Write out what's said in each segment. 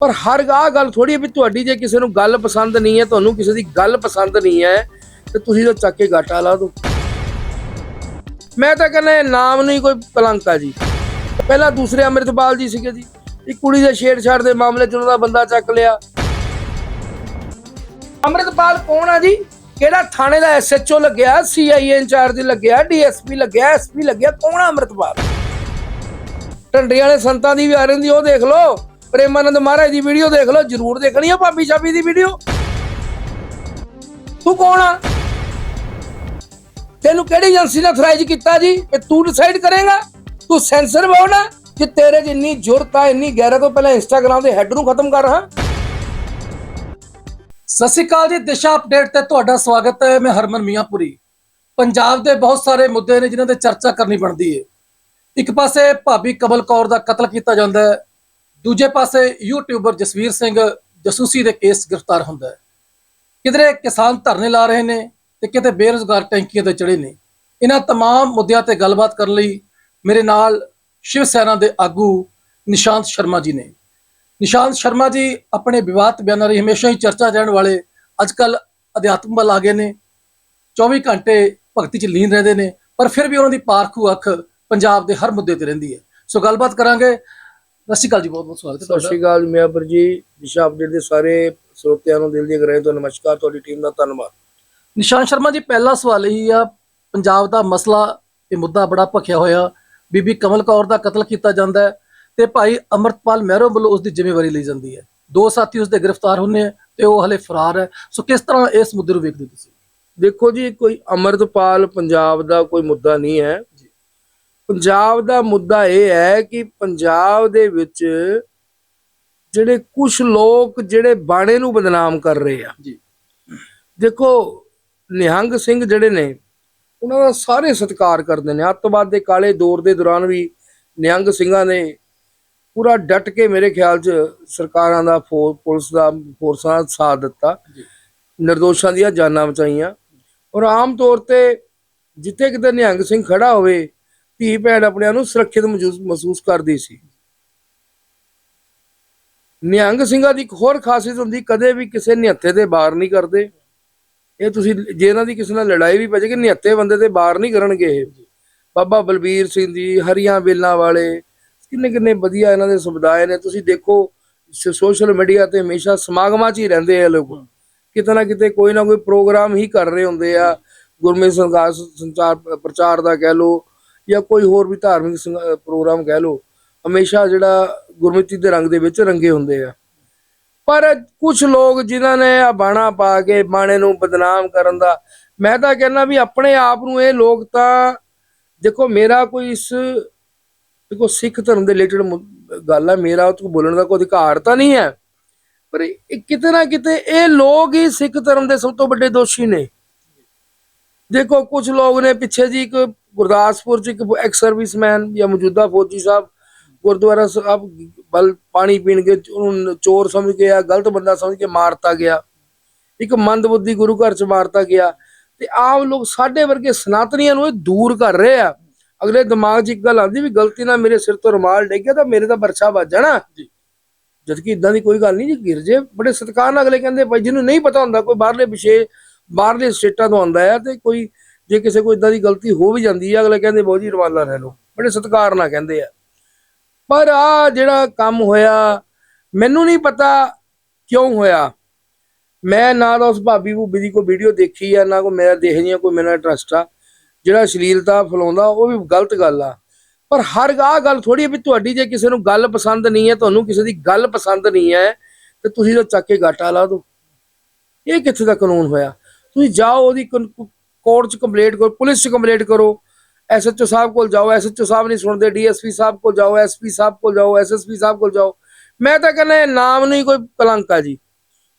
ਪਰ ਹਰ ਆਹ ਗੱਲ ਥੋੜੀ ਵੀ ਤੁਹਾਡੀ ਜੇ ਕਿਸੇ ਨੂੰ ਗੱਲ ਪਸੰਦ ਨਹੀਂ ਹੈ, ਤੁਹਾਨੂੰ ਕਿਸੇ ਦੀ ਗੱਲ ਪਸੰਦ ਨਹੀਂ ਹੈ, ਤੇ ਤੁਸੀਂ ਤਾਂ ਚੱਕ ਕੇ ਗਾਟਾ ਲਾ ਦਿਓ। ਮੈਂ ਤਾਂ ਕਹਿੰਦਾ ਨਾਮ ਨਹੀਂ ਕੋਈ ਕਲੰਕ ਜੀ। ਪਹਿਲਾਂ ਦੂਸਰੇ ਅੰਮ੍ਰਿਤਪਾਲ ਜੀ ਸੀਗੇ ਜੀ। ਇੱਕ ਕੁੜੀ ਦੇ ਛੇੜਛਾੜ ਦੇ ਮਾਮਲੇ 'ਚ ਉਹਨਾਂ ਦਾ ਬੰਦਾ ਚੱਕ ਲਿਆ। ਅੰਮ੍ਰਿਤਪਾਲ ਕੌਣ ਆ ਜੀ? ਕਿਹੜਾ ਥਾਣੇ ਦਾ ਐਸਐਚਓ ਲੱਗਿਆ ਸੀਆਈਏ ਇੰਚਾਰਜ ਲੱਗਿਆ ਡੀਐਸਪੀ ਲੱਗਿਆ ਐਸਪੀ ਲੱਗਿਆ, ਕੌਣ ਆ ਅੰਮ੍ਰਿਤਪਾਲ? ਢੰਡੇ ਵਾਲੇ ਸੰਤਾਂ ਦੀ ਵੀ ਆ ਰਹੀ ਉਹ ਦੇਖ ਲਓ। ਪ੍ਰੇਮਾਨੰਦ ਮਹਾਰਾਜ ਦੀ ਵੀਡੀਓ ਦੇਖ ਲਓ, ਜਰੂਰ ਦੇਖਣੀ ਆ ਭਾਬੀ ਸ਼ਾਬੀ ਦੀ ਵੀਡੀਓ ਤੂੰ ਕੌਣ ਆ? ਤੈਨੂੰ ਕਿਹੜੀ ਏਜੰਸੀ ਨੇ ਅਥਰਾਈਜ਼ ਕੀਤਾ ਜੀ? ਇਹ ਤੂੰ ਡਿਸਾਈਡ ਕਰੇਗਾ? ਤੂੰ ਸੈਂਸਰ ਬੋਰਡ ਕਿ ਤੇਰੇ ਜਿੰਨੀ ਜੁਰਤ ਆ, ਇੰਨੀ ਗੈਰਤ ਤੋਂ ਪਹਿਲਾਂ ਇੰਸਟਾਗ੍ਰam ਦੇ ਹੈਡ ਨੂੰ ਖਤਮ ਕਰ, ਹਾਂ। ਸਤਿ ਸ਼੍ਰੀ ਅਕਾਲ ਜੀ, ਦਿਸ਼ਾ ਅਪਡੇਟ ਤੇ ਤੁਹਾਡਾ ਸਵਾਗਤ ਹੈ, ਮੈਂ ਹਰਮਨ ਮੀਆਂਪੁਰੀ। ਪੰਜਾਬ ਦੇ ਬਹੁਤ ਸਾਰੇ ਮੁੱਦੇ ਨੇ ਜਿਨ੍ਹਾਂ ਤੇ ਚਰਚਾ ਕਰਨੀ ਬਣਦੀ ਹੈ ਇੱਕ ਪਾਸੇ ਭਾਬੀ ਕਮਲ ਕੌਰ ਦਾ ਕਤਲ ਕੀਤਾ ਜਾਂਦਾ ਹੈ ਦੂਜੇ ਪਾਸੇ ਯੂਟਿਊਬਰ ਜਸਵੀਰ ਸਿੰਘ ਜਸੂਸੀ ਦੇ ਕੇਸ ਗ੍ਰਿਫਤਾਰ ਹੁੰਦਾ ਹੈ। ਕਿਧਰੇ ਕਿਸਾਨ ਧਰਨੇ ਲਾ ਰਹੇ ਨੇ ਤੇ ਕਿਤੇ ਬੇਰੁਜ਼ਗਾਰ ਟੈਂਕੀਆਂ ਤੇ ਚੜੇ ਨੇ। ਇਹਨਾਂ ਤਮਾਮ ਮੁੱਦਿਆਂ ਤੇ ਗੱਲਬਾਤ ਕਰਨ ਲਈ ਮੇਰੇ ਨਾਲ ਸ਼ਿਵ ਸੈਨਾ ਦੇ ਆਗੂ ਨਿਸ਼ਾਂਤ ਸ਼ਰਮਾ ਜੀ ਨੇ। ਨਿਸ਼ਾਂਤ ਸ਼ਰਮਾ ਜੀ, ਆਪਣੇ ਵਿਵਾਦ ਬਿਆਨਾਂ ਲਈ ਹਮੇਸ਼ਾ ਹੀ ਚਰਚਾ ਰਹਿਣ ਵਾਲੇ ਅੱਜਕੱਲ ਅਧਿਆਤਮ ਵੱਲ ਆ ਗਏ ਨੇ। 24 ਘੰਟੇ ਭਗਤੀ ਚ ਲੀਨ ਰਹਿੰਦੇ ਨੇ, ਪਰ ਫਿਰ ਵੀ ਉਹਨਾਂ ਦੀ ਪਾਰਖੂ ਅੱਖ ਪੰਜਾਬ ਦੇ ਹਰ ਮੁੱਦੇ ਤੇ ਰਹਿੰਦੀ ਹੈ। ਸੋ ਗੱਲਬਾਤ ਕਰਾਂਗੇ ਸਤਿ ਸ਼੍ਰੀ ਅਕਾਲ ਜੀ ਬਹੁਤ ਬਹੁਤ ਸਵਾਗਤ ਹੈ ਸਤਿ ਤੁਹਾਡਾ। ਸ਼੍ਰੀ ਅਕਾਲ ਮਿਆਂਪੁਰ ਜੀ ਦਿਸ਼ਾ ਅਪਡੇਟ ਦੇ ਸਾਰੇ ਸਰੋਤਿਆਂ ਨੂੰ ਦਿਲ ਦੀ ਗਹਿਰਾਈ ਤੋਂ ਨਮਸਕਾਰ ਤੁਹਾਡੀ ਟੀਮ ਦਾ ਧੰਨਵਾਦ। ਨਿਸ਼ਾਨ ਸ਼ਰਮਾ ਜੀ ਪਹਿਲਾ ਸਵਾਲ ਇਹੀ ਆ ਪੰਜਾਬ ਦਾ ਮਸਲਾ ਇਹ ਮੁੱਦਾ ਬੜਾ ਭਖਿਆ ਹੋਇਆ ਬੀਬੀ ਕਮਲ ਕੌਰ ਦਾ ਕਤਲ ਕੀਤਾ ਜਾਂਦਾ ਹੈ ਤੇ ਭਾਈ ਅਮਰਤਪਾਲ ਮਹਿਰੋ ਵੱਲੋਂ ਉਸ ਦੀ ਜ਼ਿੰਮੇਵਾਰੀ ਲਈ ਜਾਂਦੀ ਹੈ। ਦੋ ਸਾਥੀ ਉਸ ਦੇ ਗ੍ਰਿਫਤਾਰ ਹੁੰਦੇ ਆ ਤੇ ਉਹ ਹਲੇ ਫਰਾਰ ਹੈ। ਸੋ ਕਿਸ ਤਰ੍ਹਾਂ ਇਸ ਮੁੱਦੇ ਨੂੰ ਵੇਖਦੇ ਤੁਸੀਂ? ਦੇਖੋ ਜੀ ਕੋਈ ਅਮਰਤਪਾਲ ਪੰਜਾਬ ਦਾ ਕੋਈ ਮੁੱਦਾ ਨਹੀਂ ਹੈ। ਪੰਜਾਬ ਦਾ ਮੁੱਦਾ ਇਹ ਹੈ ਕਿ ਪੰਜਾਬ ਦੇ ਵਿੱਚ ਜਿਹੜੇ ਕੁਝ ਲੋਕ ਜਿਹੜੇ ਬਾਣੇ ਨੂੰ ਬਦਨਾਮ ਕਰ ਰਹੇ ਆ। ਜੀ। ਦੇਖੋ ਨਿਹੰਗ ਸਿੰਘ ਜਿਹੜੇ ਨੇ ਉਹਨਾਂ ਦਾ ਸਾਰੇ ਸਤਿਕਾਰ ਕਰਦੇ ਨੇ। ਅੱਤਵਾਦ ਦੇ ਕਾਲੇ ਦੌਰ ਦੇ ਦੌਰਾਨ ਵੀ ਨਿਹੰਗ ਸਿੰਘਾਂ ਨੇ ਪੂਰਾ ਡਟ ਕੇ ਮੇਰੇ ਖਿਆਲ 'ਚ ਸਰਕਾਰਾਂ ਦਾ ਪੁਲਿਸ ਦਾ ਫੋਰਸਾਂ ਦਾ ਸਾਥ ਦਿੱਤਾ। ਜੀ। ਨਿਰਦੋਸ਼ਾਂ ਦੀਆਂ ਜਾਨਾਂ ਬਚਾਈਆਂ। ਔਰ ਆਮ ਤੌਰ ਤੇ ਜਿੱਥੇ ਕਿਤੇ ਨਿਹੰਗ ਸਿੰਘ ਖੜਾ ਹੋਵੇ ਧੀ ਭੈਣ ਆਪਣਿਆਂ ਨੂੰ ਸੁਰੱਖਿਅਤ ਮਹਿਸੂਸ- ਮਹਿਸੂਸ ਕਰਦੀ ਸੀ। ਨਿਹੰਗ ਸਿੰਘਾਂ ਦੀ ਇੱਕ ਹੋਰ ਖਾਸੀਅਤ ਹੁੰਦੀ, ਕਦੇ ਵੀ ਕਿਸੇ ਨਿਹੱਥੇ ਦੇ ਬਾਹਰ ਨਹੀਂ ਕਰਦੇ। ਇਹ ਤੁਸੀਂ, ਜੇ ਇਹਨਾਂ ਦੀ ਕਿਸੇ ਨਾਲ ਲੜਾਈ ਵੀ ਪੈ ਜਾਏਗੀ ਨਿਹੱਥੇ ਬੰਦੇ ਤੇ ਬਾਹਰ ਨਹੀਂ ਕਰਨਗੇ ਇਹ। ਬਾਬਾ ਬਲਬੀਰ ਸਿੰਘ ਜੀ, ਹਰੀਆਂ ਬੇਲਾਂ ਵਾਲੇ ਕਿੰਨੇ ਕਿੰਨੇ ਵਧੀਆ ਇਹਨਾਂ ਦੇ ਸਮੁਦਾਇ ਨੇ। ਤੁਸੀਂ ਦੇਖੋ ਸੋਸ਼ਲ ਮੀਡੀਆ ਤੇ ਹਮੇਸ਼ਾ ਸਮਾਗਮਾਂ 'ਚ ਹੀ ਰਹਿੰਦੇ ਆ ਲੋਕ। ਕਿਤੇ ਨਾ ਕਿਤੇ ਕੋਈ ਨਾ ਕੋਈ ਪ੍ਰੋਗਰਾਮ ਹੀ ਕਰ ਰਹੇ ਹੁੰਦੇ ਆ। ਗੁਰਮਤਿ ਸੰਘਾਰ ਸੰਚਾਰ, ਪ੍ਰਚਾਰ ਦਾ ਕਹਿ ਲੋ ਜਾਂ ਕੋਈ ਹੋਰ ਵੀ ਧਾਰਮਿਕ ਸੰਗ- ਅਹ ਪ੍ਰੋਗਰਾਮ ਕਹਿ ਲਓ, ਹਮੇਸ਼ਾ ਜਿਹੜਾ ਗੁਰਮਤਿ ਦੇ ਰੰਗ ਦੇ ਵਿੱਚ ਰੰਗੇ ਹੁੰਦੇ ਆ। ਪਰ ਕੁਝ ਲੋਕ ਜਿਨ੍ਹਾਂ ਨੇ ਆ ਬਾਣਾ ਪਾ ਕੇ ਬਾਣੇ ਨੂੰ ਬਦਨਾਮ ਕਰਨ ਦਾ, ਮੈਂ ਤਾਂ ਕਹਿੰਦਾ ਵੀ ਆਪਣੇ ਆਪ ਨੂੰ ਇਹ ਲੋਕ ਤਾਂ, ਦੇਖੋ ਮੇਰਾ ਕੋਈ ਇਸ, ਦੇਖੋ ਸਿੱਖ ਧਰਮ ਦੇ ਰਿਲੇਟਡ ਗੱਲ ਆ, ਮੇਰਾ ਉਹ ਤੋਂ ਬੋਲਣ ਦਾ ਕੋਈ ਅਧਿਕਾਰ ਤਾਂ ਨਹੀਂ ਹੈ। ਪਰ ਇਹ ਕਿਤੇ ਨਾ ਕਿਤੇ ਇਹ ਲੋਕ ਹੀ ਸਿੱਖ ਧਰਮ ਦੇ ਸਭ ਤੋਂ ਵੱਡੇ ਦੋਸ਼ੀ ਨੇ। ਦੇਖੋ ਕੁਝ ਲੋਕ ਨੇ ਪਿੱਛੇ ਜੀ ਇੱਕ ਗੁਰਦਾਸਪੁਰ ਚ ਇੱਕ ਐਕਸ ਸਰਵਿਸਮੈਨ ਜਾਂ ਮੌਜੂਦਾ ਫੌਜੀ ਸਾਹਿਬ ਗੁਰਦੁਆਰਾ ਸਾਹਿਬ ਬਲ ਪਾਣੀ ਪੀਣ ਕੇ ਉਹਨੂੰ ਚੋਰ ਸਮਝ ਕੇ ਆ ਗਲਤ ਬੰਦਾ ਸਮਝ ਕੇ ਮਾਰਤਾ ਗਿਆ। ਇੱਕ ਮੰਦਬੁੱਧੀ ਗੁਰੂ ਘਰ ਚ ਮਾਰਤਾ ਗਿਆ। ਤੇ ਆਮ ਲੋਕ ਸਾਡੇ ਵਰਗੇ ਸਨਾਤਨੀਆਂ ਨੂੰ ਇਹ ਦੂਰ ਕਰ ਰਹੇ ਆ। ਅਗਲੇ ਦਿਮਾਗ 'ਚ ਇੱਕ ਗੱਲ ਆਉਂਦੀ ਵੀ ਗਲਤੀ ਨਾਲ ਮੇਰੇ ਸਿਰ ਤੋਂ ਰੁਮਾਲ ਡਿੱਗ ਗਿਆ ਤਾਂ ਮੇਰੇ ਤਾਂ ਬਰਛਾ ਵੱਜ ਜਾਣਾ। ਜਦ ਕਿ ਇਦਾਂ ਦੀ ਕੋਈ ਗੱਲ ਨਹੀਂ ਜੀ ਗਿਰ ਜੇ। ਬੜੇ ਸਤਿਕਾਰ ਨਾਲ ਅਗਲੇ ਕਹਿੰਦੇ ਭਾਈ ਜਿਹਨੂੰ ਨਹੀਂ ਪਤਾ ਹੁੰਦਾ ਕੋਈ ਬਾਹਰਲੇ ਵਿਸ਼ੇ ਬਾਹਰਲੇ ਸਟੇਟਾਂ ਤੋਂ ਆਉਂਦਾ ਹੈ ਤੇ ਕੋਈ ਜੇ ਕਿਸੇ ਕੋਈ ਇਦਾਂ ਦੀ ਗਲਤੀ ਹੋ ਵੀ ਜਾਂਦੀ ਹੈ ਅਗਲੇ ਕਹਿੰਦੇ ਬਹੁਤ ਜੀ ਰਵਾਲਾ ਰਹਿ ਲਓ। ਬੜੇ ਸਤਿਕਾਰ ਨਾਲ ਕਹਿੰਦੇ ਆ। ਪਰ ਆ ਜਿਹੜਾ ਕੰਮ ਹੋਇਆ, ਮੈਨੂੰ ਨਹੀਂ ਪਤਾ ਕਿਉਂ ਹੋਇਆ। ਮੈਂ ਨਾ ਤਾਂ ਉਸ ਭਾਬੀ ਭੂਬੀ ਦੀ ਕੋਈ ਵੀਡੀਓ ਦੇਖੀ ਆ, ਨਾ ਕੋਈ ਮੇਰਾ ਦੇਖਣੀ ਆ, ਕੋਈ ਮੇਰਾ ਇੰਟਰਸਟ ਆ। ਜਿਹੜਾ ਅਸ਼ਲੀਲਤਾ ਫੈਲਾਉਂਦਾ, ਉਹ ਵੀ ਗਲਤ ਗੱਲ ਆ। ਪਰ ਹਰ ਆਹ ਗੱਲ ਥੋੜੀ ਵੀ ਤੁਹਾਡੀ, ਜੇ ਕਿਸੇ ਨੂੰ ਗੱਲ ਪਸੰਦ ਨਹੀਂ ਹੈ ਤੁਹਾਨੂੰ ਕਿਸੇ ਦੀ ਗੱਲ ਪਸੰਦ ਨਹੀਂ ਹੈ ਤੇ ਤੁਸੀਂ ਤਾਂ ਚੱਕ ਕੇ ਗਾਟਾ ਲਾ ਦਿਓ। ਇਹ ਕਿੱਥੇ ਦਾ ਕਾਨੂੰਨ ਹੋਇਆ? ਤੁਸੀਂ ਜਾਓ, ਉਹਦੀ ਕੋਰਟ 'ਚ ਕੰਪਲੇਂਟ ਕਰੋ, ਪੁਲਿਸ 'ਚ ਕੰਪਲੇਂਟ ਕਰੋ। ਐਸਐਚਓ ਸਾਹਿਬ ਕੋਲ ਜਾਓ ਐਸਐਚਓ ਸਾਹਿਬ ਨਹੀਂ ਸੁਣਦੇ ਡੀਐਸਪੀ ਸਾਹਿਬ ਕੋਲ ਜਾਓ ਐਸਪੀ ਸਾਹਿਬ ਕੋਲ ਜਾਓ ਐਸਐਸਪੀ ਸਾਹਿਬ ਕੋਲ ਜਾਓ। ਮੈਂ ਤਾਂ ਕਹਿੰਦਾ ਇਹ ਨਾਮ ਨਹੀਂ ਕੋਈ ਕਲੰਕ ਆ ਜੀ।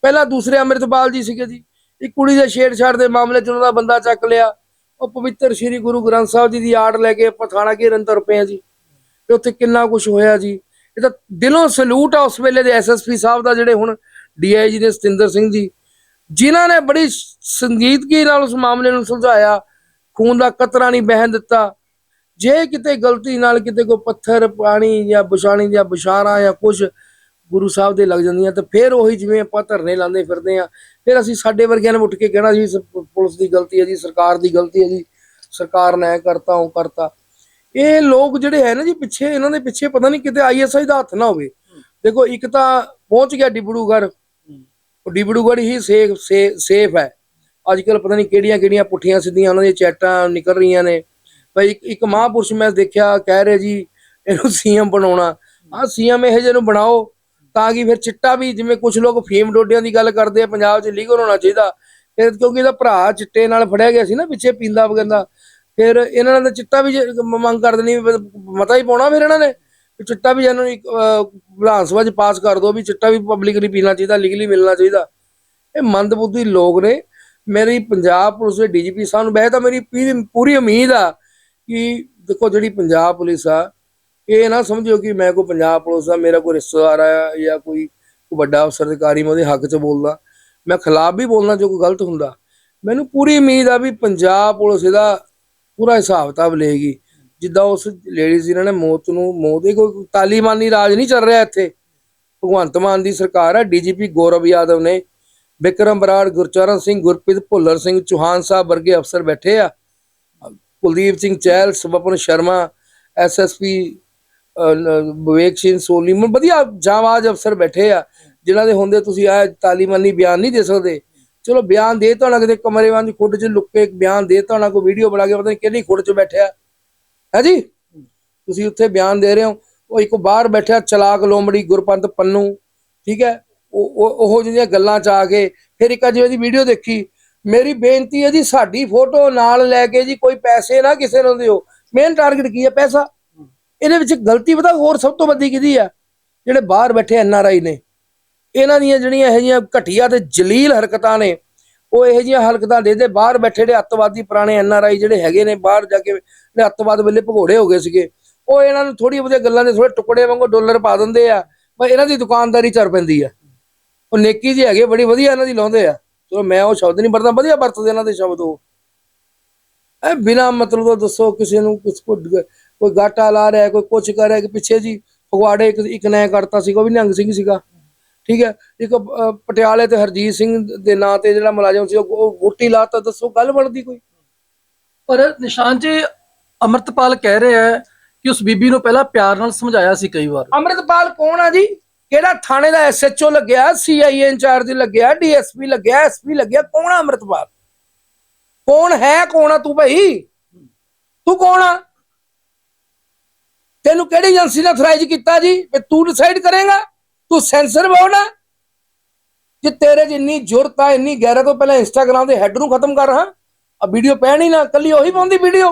ਪਹਿਲਾਂ ਦੂਸਰੇ ਅੰਮ੍ਰਿਤਪਾਲ ਜੀ ਸੀਗੇ ਜੀ। ਇੱਕ ਕੁੜੀ ਦੇ ਛੇੜਛਾੜ ਦੇ ਮਾਮਲੇ 'ਚ ਉਹਨਾਂ ਦਾ ਬੰਦਾ ਚੱਕ ਲਿਆ। ਉਹ ਪਵਿੱਤਰ ਸ੍ਰੀ ਗੁਰੂ ਗ੍ਰੰਥ ਸਾਹਿਬ ਜੀ ਦੀ ਆੜ ਲੈ ਕੇ ਆਪਾਂ ਥਾਣਾ ਘੇਰਨ ਅੰਦਰ ਪਏ ਆ ਜੀ। ਤੇ ਉੱਥੇ ਕਿੰਨਾ ਕੁਝ ਹੋਇਆ ਜੀ। ਇਹ ਤਾਂ ਦਿਲੋਂ ਸਲੂਟ ਆ ਉਸ ਵੇਲੇ ਦੇ ਐਸਐਸਪੀ ਸਾਹਿਬ ਦਾ ਜਿਹੜੇ ਹੁਣ ਡੀਆਈਜੀ ਨੇ ਸਤਿੰਦਰ ਸਿੰਘ ਜੀ। ਜਿਨ੍ਹਾਂ ਨੇ ਬੜੀ ਸੰਗੀਤਗੀ ਨਾਲ ਉਸ ਮਾਮਲੇ ਨੂੰ ਸੁਲਝਾਇਆ, ਖੂਨ ਦਾ ਕਤਰਾ ਨਹੀਂ ਬਹਿਣ ਦਿੱਤਾ। ਜੇ ਕਿਤੇ ਗਲਤੀ ਨਾਲ ਕਿਤੇ ਕੋਈ ਪੱਥਰ, ਪਾਣੀ ਜਾਂ ਬੁਛਾਣੀ ਜਾਂ ਬੁਸ਼ਾਰਾ ਜਾਂ ਕੁਝ ਗੁਰੂ ਸਾਹਿਬ ਦੇ ਲੱਗ ਜਾਂਦੀਆਂ, ਤੇ ਫਿਰ ਉਹੀ ਜਿਵੇਂ ਆਪਾਂ ਧਰਨੇ ਲਾਉਂਦੇ ਫਿਰਦੇ ਆ ਫਿਰ ਅਸੀਂ ਸਾਡੇ ਵਰਗਿਆਂ ਨੇ ਉੱਠ ਕੇ ਕਹਿਣਾ ਜੀ ਪੁਲਿਸ ਦੀ ਗਲਤੀ ਹੈ ਜੀ, ਸਰਕਾਰ ਦੀ ਗਲਤੀ ਹੈ ਜੀ, ਸਰਕਾਰ ਨੇ ਇਹ ਕਰਤਾ, ਉਹ ਕਰਤਾ। ਇਹ ਲੋਕ ਜਿਹੜੇ ਹੈ ਨਾ ਜੀ, ਪਿੱਛੇ, ਇਹਨਾਂ ਦੇ ਪਿੱਛੇ ਪਤਾ ਨਹੀਂ ਕਿਤੇ ਆਈਐਸਆਈ ਦਾ ਹੱਥ ਨਾ ਹੋਵੇ। ਦੇਖੋ, ਇੱਕ ਤਾਂ ਪਹੁੰਚ ਗਿਆ ਡਿਬੜੂਗੜ੍ਹ ਉਹ ਡਿਬੜੂਗੜ੍ਹ ਹੀ ਸੇਫ ਸੇਫ ਹੈ। ਅੱਜ ਕੱਲ ਪਤਾ ਨਹੀਂ ਕਿਹੜੀਆਂ ਕਿਹੜੀਆਂ ਪੁੱਠੀਆਂ ਸਿੱਧੀਆਂ ਉਹਨਾਂ ਦੀਆਂ ਚੈਟਾਂ ਨਿਕਲ ਰਹੀਆਂ ਨੇ। ਭਾਈ ਇੱਕ ਇੱਕ ਮਹਾਂਪੁਰਸ਼ ਮੈਂ ਦੇਖਿਆ, ਕਹਿ ਰਹੇ ਜੀ, ਇਹਨੂੰ ਸੀਐਮ ਬਣਾਉਣਾ। ਆ ਸੀਐਮ ਇਹੋ ਜਿਹੇ ਨੂੰ ਬਣਾਓ, ਤਾਂ ਕਿ ਫਿਰ ਚਿੱਟਾ ਵੀ, ਜਿਵੇਂ ਕੁਝ ਲੋਕ ਫੀਮ ਡੋਡਿਆਂ ਦੀ ਗੱਲ ਕਰਦੇ ਆ, ਪੰਜਾਬ 'ਚ ਲੀਗਲ ਹੋਣਾ ਚਾਹੀਦਾ। ਫਿਰ ਕਿਉਂਕਿ ਇਹਦਾ ਭਰਾ ਚਿੱਟੇ ਨਾਲ ਫੜਿਆ ਗਿਆ ਸੀ ਨਾ ਪਿੱਛੇ, ਪੀਂਦਾ ਵਗੰਦਾ। ਫਿਰ ਇਹਨਾਂ ਨੇ ਤਾਂ ਚਿੱਟਾ ਵੀ ਮੰਗ ਕਰਦੇ ਦੇਣੀ, ਮਤਾ ਹੀ ਪਾਉਣਾ ਫਿਰ ਇਹਨਾਂ ਨੇ। ਚਿੱਟਾ ਵੀ ਇਹਨਾਂ ਨੂੰ ਇੱਕ, ਵਿਧਾਨ ਸਭਾ 'ਚ ਪਾਸ ਕਰ ਦਿਓ ਵੀ ਚਿੱਟਾ ਵੀ ਪਬਲਿਕਲੀ ਪੀਣਾ ਚਾਹੀਦਾ ਲੀਗਲੀ ਮਿਲਣਾ ਚਾਹੀਦਾ। ਇਹ ਮੰਦਬੁੱਧੀ ਲੋਕ ਨੇ। ਮੇਰੀ ਪੰਜਾਬ ਪੁਲਿਸ ਦੇ ਡੀਜੀਪੀ ਸਾਹਿਬ ਨੂੰ ਵੈਸੇ ਤਾਂ ਮੇਰੀ ਪੂਰੀ- ਪੂਰੀ ਉਮੀਦ ਆ ਕਿ ਦੇਖੋ ਜਿਹੜੀ ਪੰਜਾਬ ਪੁਲਿਸ ਆ ਇਹ ਨਾ ਸਮਝਿਓ ਕਿ ਮੈਂ ਕੋਈ ਪੰਜਾਬ ਪੁਲਿਸ ਦਾ ਮੇਰਾ ਕੋਈ ਰਿਸ਼ਤੇਦਾਰ ਆ ਜਾਂ ਕੋਈ ਕੋਈ ਵੱਡਾ ਅਫਸਰ ਅਧਿਕਾਰੀ ਮੈਂ ਉਹਦੇ ਹੱਕ 'ਚ ਬੋਲਦਾ। ਮੈਂ ਖਿਲਾਫ ਵੀ ਬੋਲਣਾ ਜੋ ਕੋਈ ਗਲਤ ਹੁੰਦਾ। ਮੈਨੂੰ ਪੂਰੀ ਉਮੀਦ ਆ ਵੀ ਪੰਜਾਬ ਪੁਲਿਸ ਇਹਦਾ ਪੂਰਾ ਹਿਸਾਬ ਕਿਤਾਬ ਲਏਗੀ। ਜਿੱਦਾਂ ਉਸ ਲੇਡੀਜ਼ ਜਿਨ੍ਹਾਂ ਨੇ ਮੌਤ ਨੂੰ, ਮੌਤ ਇਹ ਕੋਈ ਤਾਲੀਬਾਨੀ ਰਾਜ ਨਹੀਂ ਚੱਲ ਰਿਹਾ ਇੱਥੇ। ਭਗਵੰਤ ਮਾਨ ਦੀ ਸਰਕਾਰ ਹੈ, ਡੀਜੀਪੀ ਗੌਰਵ ਯਾਦਵ ਨੇ। ਬਿਕਰਮ ਬਰਾੜ, ਗੁਰਚਰਨ ਸਿੰਘ, ਗੁਰਪ੍ਰੀਤ ਭੁੱਲਰ ਸਿੰਘ, ਚੌਹਾਨ ਸਾਹਿਬ ਵਰਗੇ ਅਫਸਰ ਬੈਠੇ ਆ। ਕੁਲਦੀਪ ਸਿੰਘ ਚਹਿਲ, ਸਵਪਨ ਸ਼ਰਮਾ ਐਸਐਸਪੀ ਵਿਵੇਕ ਸਿੰਘ ਸੋਨੀ, ਮ- ਵਧੀਆ ਜਾਂਵਾਜ ਅਫਸਰ ਬੈਠੇ ਆ, ਜਿਨ੍ਹਾਂ ਦੇ ਹੁੰਦੇ ਤੁਸੀਂ ਆ ਤਾਲੀਮਾਨੀ ਬਿਆਨ ਨਹੀਂ ਦੇ ਸਕਦੇ। ਚਲੋ ਬਿਆਨ ਦੇ ਤਾਂ ਕਿਤੇ ਕਮਰੇ ਵਾਂਝ ਖੁੱਡ 'ਚ ਲੁੱਕ ਕੇ ਬਿਆਨ ਦੇ ਤਾਂ ਕੋਈ ਵੀਡੀਓ ਬਣਾ ਕੇ ਪਤਾ ਨਹੀਂ ਕਿਹੜੀ ਖੁੱਡ 'ਚ ਬੈਠਿਆ ਹੈ ਜੀ? ਤੁਸੀਂ ਉੱਥੇ ਬਿਆਨ ਦੇ ਰਹੇ ਹੋ। ਉਹ ਇੱਕ ਬਾਹਰ ਬੈਠਿਆ ਚਲਾਕ ਲੋਮੜੀ ਗੁਰਪੰਤ ਪੰਨੂ, ਠੀਕ ਹੈ? ਉਹ, ਉਹ- ਉਹੋ ਜਿਹੀਆਂ ਗੱਲਾਂ ਚ ਆ ਕੇ ਫਿਰ ਇੱਕ ਅਜੇ ਦੀ ਵੀਡੀਓ ਦੇਖੀ। ਮੇਰੀ ਬੇਨਤੀ ਹੈ ਜੀ, ਸਾਡੀ ਫੋਟੋ ਨਾਲ ਲੈ ਕੇ ਜੀ ਕੋਈ ਪੈਸੇ ਨਾ ਕਿਸੇ ਨੂੰ ਦਿਓ। ਮੇਨ ਟਾਰਗੇਟ ਕੀ ਹੈ? ਪੈਸਾ। ਇਹਦੇ ਵਿੱਚ ਗਲਤੀ ਪਤਾ ਹੋਰ ਸਭ ਤੋਂ ਵੱਡੀ ਕਿਹਦੀ ਆ ਜਿਹੜੇ ਬਾਹਰ ਬੈਠੇ ਐਨ ਆਰ ਆਈ ਨੇ। ਇਹਨਾਂ ਦੀਆਂ ਜਿਹੜੀਆਂ ਇਹੋ ਜਿਹੀਆਂ ਘਟੀਆ ਤੇ ਜਲੀਲ ਹਰਕਤਾਂ ਨੇ ਉਹ ਇਹੋ ਜਿਹੀਆਂ ਹਰਕਤਾਂ ਦੇ ਦੇ ਬਾਹਰ ਬੈਠੇ ਜਿਹੜੇ ਅੱਤਵਾਦੀ ਪੁਰਾਣੇ ਐਨ ਆਰ ਆਈ ਜਿਹੜੇ ਹੈਗੇ ਨੇ, ਬਾਹਰ ਜਾ ਕੇ ਜਿਹੜੇ ਅੱਤਵਾਦ ਵੇਲੇ ਭਗੋੜੇ ਹੋ ਗਏ ਸੀਗੇ, ਉਹ ਇਹਨਾਂ ਨੂੰ ਥੋੜੀ ਵਧੀਆ ਗੱਲਾਂ ਦੇ ਥੋੜੇ ਟੁਕੜੇ ਵਾਂਗੂ ਡਾਲਰ ਪਾ ਦਿੰਦੇ ਆ ਪਰ ਇਹਨਾਂ ਦੀ ਦੁਕਾਨਦਾਰੀ ਚੱਲ ਪੈਂਦੀ ਆ। ਉਹ ਨੇਕੀ ਜੀ ਹੈਗੇ, ਬੜੀ ਵਧੀਆ ਇਹਨਾਂ ਦੀ ਲਾਉਂਦੇ ਆ। ਚਲੋ ਮੈਂ ਉਹ ਸ਼ਬਦ ਨਹੀਂ ਵਰਤਦਾ, ਵਧੀਆ ਵਰਤਦੇ ਇਹਨਾਂ ਦੇ ਸ਼ਬਦ ਉਹ। ਐ ਬਿਨਾ ਮਤਲਬ ਤੋਂ ਦੱਸੋ ਕਿਸੇ ਨੂੰ ਕੁਛ ਕੋਈ ਗਾਟਾ ਲਾ ਰਿਹਾ, ਕੋਈ ਕੁਛ ਕਰ ਰਿਹਾ, ਕਿ ਪਿੱਛੇ ਜੀ ਫਗਵਾੜੇ ਇੱਕ ਇੱਕ ਨੇ ਕਰਤਾ ਸੀਗਾ, ਉਹ ਵੀ ਨਿਹੰਗ ਸਿੰਘ ਸੀਗਾ। ਠੀਕ ਹੈ ਇੱਕ ਪਟਿਆਲੇ ਤੇ ਹਰਜੀਤ ਸਿੰਘ ਦੇ ਨਾਂ ਤੇ ਜਿਹੜਾ ਮੁਲਾਜ਼ਮ ਸੀ ਉਹ ਉਹ ਗੁੱਟੀ ਲਾਤਾ ਦੱਸੋ ਗੱਲ ਬਣਦੀ ਕੋਈ? ਪਰ ਨਿਸ਼ਾਨ ਜੀ ਅਮਰਤਪਾਲ ਕਹਿ ਰਿਹਾ ਹੈ ਕਿ ਉਸ ਬੀਬੀ ਨੂੰ ਪਹਿਲਾਂ ਪਿਆਰ ਨਾਲ ਸਮਝਾਇਆ ਸੀ ਕਈ ਵਾਰ। ਅੰਮ੍ਰਿਤਪਾਲ ਕੌਣ ਆ ਜੀ? ਕਿਹੜਾ ਥਾਣੇ ਦਾ ਐਸਐਚਓ ਲੱਗਿਆ ਸੀਆਈਏ ਇੰਚਾਰਜ ਲੱਗਿਆ ਡੀਐਸਪੀ ਲੱਗਿਆ ਐਸਪੀ ਲੱਗਿਆ ਕੌਣ ਆ ਅੰਮ੍ਰਿਤਪਾਲ? ਕੌਣ ਹੈ ਕੌਣ ਆ ਤੂੰ ਭਾਈ? ਤੂੰ ਕੌਣ ਆ? ਤੈਨੂੰ ਕਿਹੜੀ ਏਜੰਸੀ ਨੇ ਅਥਰਾਈਜ਼ ਕੀਤਾ ਜੀ? ਵੀ ਤੂੰ ਡਿਸਾਈਡ ਕਰੇਗਾ? ਤੂੰ ਸੈਂਸਰ ਆ ਜੇ ਤੇਰੇ 'ਚ ਇੰਨੀ ਜੁਰਤ ਆ ਇੰਨੀ ਗੈਰਤ ਤੋਂ ਪਹਿਲਾਂ ਇੰਸਟਾਗ੍ਰam ਦੇ ਹੈਡ ਨੂੰ ਖਤਮ ਕਰ ਹਾਂ। ਆ ਵੀਡੀਓ ਪੈਣੀ ਨਾ ਕੱਲੀ ਉਹੀ ਪਾਉਂਦੀ ਵੀਡੀਓ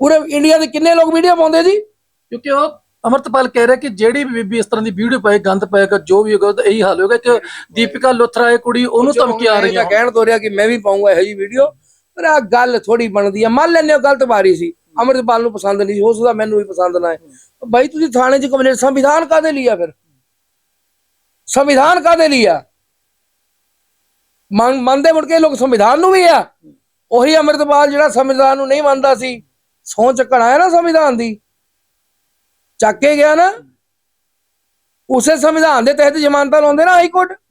ਪੂਰੇ ਇੰਡੀਆ ਦੇ ਕਿੰਨੇ ਲੋਕ ਵੀਡੀਓ ਪਾਉਂਦੇ ਜੀ? ਕਿਉਂਕਿ ਉਹ ਅਮਰਤਪਾਲ ਕਹਿ ਰਿਹਾ ਕਿ ਜਿਹੜੀ ਵੀ ਬੀਬੀ ਇਸ ਤਰ੍ਹਾਂ ਦੀ ਵੀਡੀਓ ਪਾਏ ਗੰਦ ਪਾਏਗਾ ਜੋ ਵੀ ਹੋਗਾ ਤਾਂ ਇਹੀ ਹਾਲ ਹੋਗਾ ਕਿ ਦੀਪਿਕਾ ਲੋਥਰਾ ਇਹ ਕੁੜੀ ਉਹਨੂੰ ਧਮਕੀ ਆ ਰਹੀਆਂ ਤਾਂ ਕਹਿਣ ਤੋਂ ਰਿਹਾ ਕਿ ਮੈਂ ਵੀ ਪਾਉਂਗਾ ਇਹੋ ਜੀ ਵੀਡੀਓ ਪਰ ਆ ਗੱਲ ਥੋੜੀ ਬਣਦੀ ਆ। ਮੰਨ ਲੈਂਦੇ ਹੋ ਗਲਤ ਬਾਰੀ ਸੀ। ਅਮਰਪਾਲ ਨੂੰ ਪਸੰਦ ਨਹੀਂ ਸੀ, ਹੋ ਸਕਦਾ ਮੈਨੂੰ ਵੀ ਪਸੰਦ ਨਾ ਹੈ ਬਾਈ, ਤੁਸੀਂ ਥਾਣੇ 'ਚ ਕੰਪਲੇਂਟ, ਸੰਵਿਧਾਨ ਕਾਦੇ ਲਈ ਆ ਫਿਰ? ਸੰਵਿਧਾਨ ਕਾਦੇ ਲਈ ਆ? ਮੰਨ- ਮੰਨਦੇ ਮੁੜ ਕੇ ਲੋਕ ਸੰਵਿਧਾਨ ਨੂੰ ਵੀ ਆ? ਉਹੀ ਅਮਰਪਾਲ ਜਿਹੜਾ ਸੰਵਿਧਾਨ ਨੂੰ ਨਹੀਂ ਮੰਨਦਾ ਸੀ ਸਹੁੰ ਚੱਕਣ ਆਇਆ ਨਾ ਸੰਵਿਧਾਨ ਦੀ। ਚੱਕ ਕੇ ਗਿਆ ਨਾ। ਉਸੇ ਸੰਵਿਧਾਨ ਦੇ ਤਹਿਤ ਜ਼ਮਾਨਤਾਂ ਲਾਉਂਦੇ ਨਾ ਹਾਈ ਕੋਰਟ।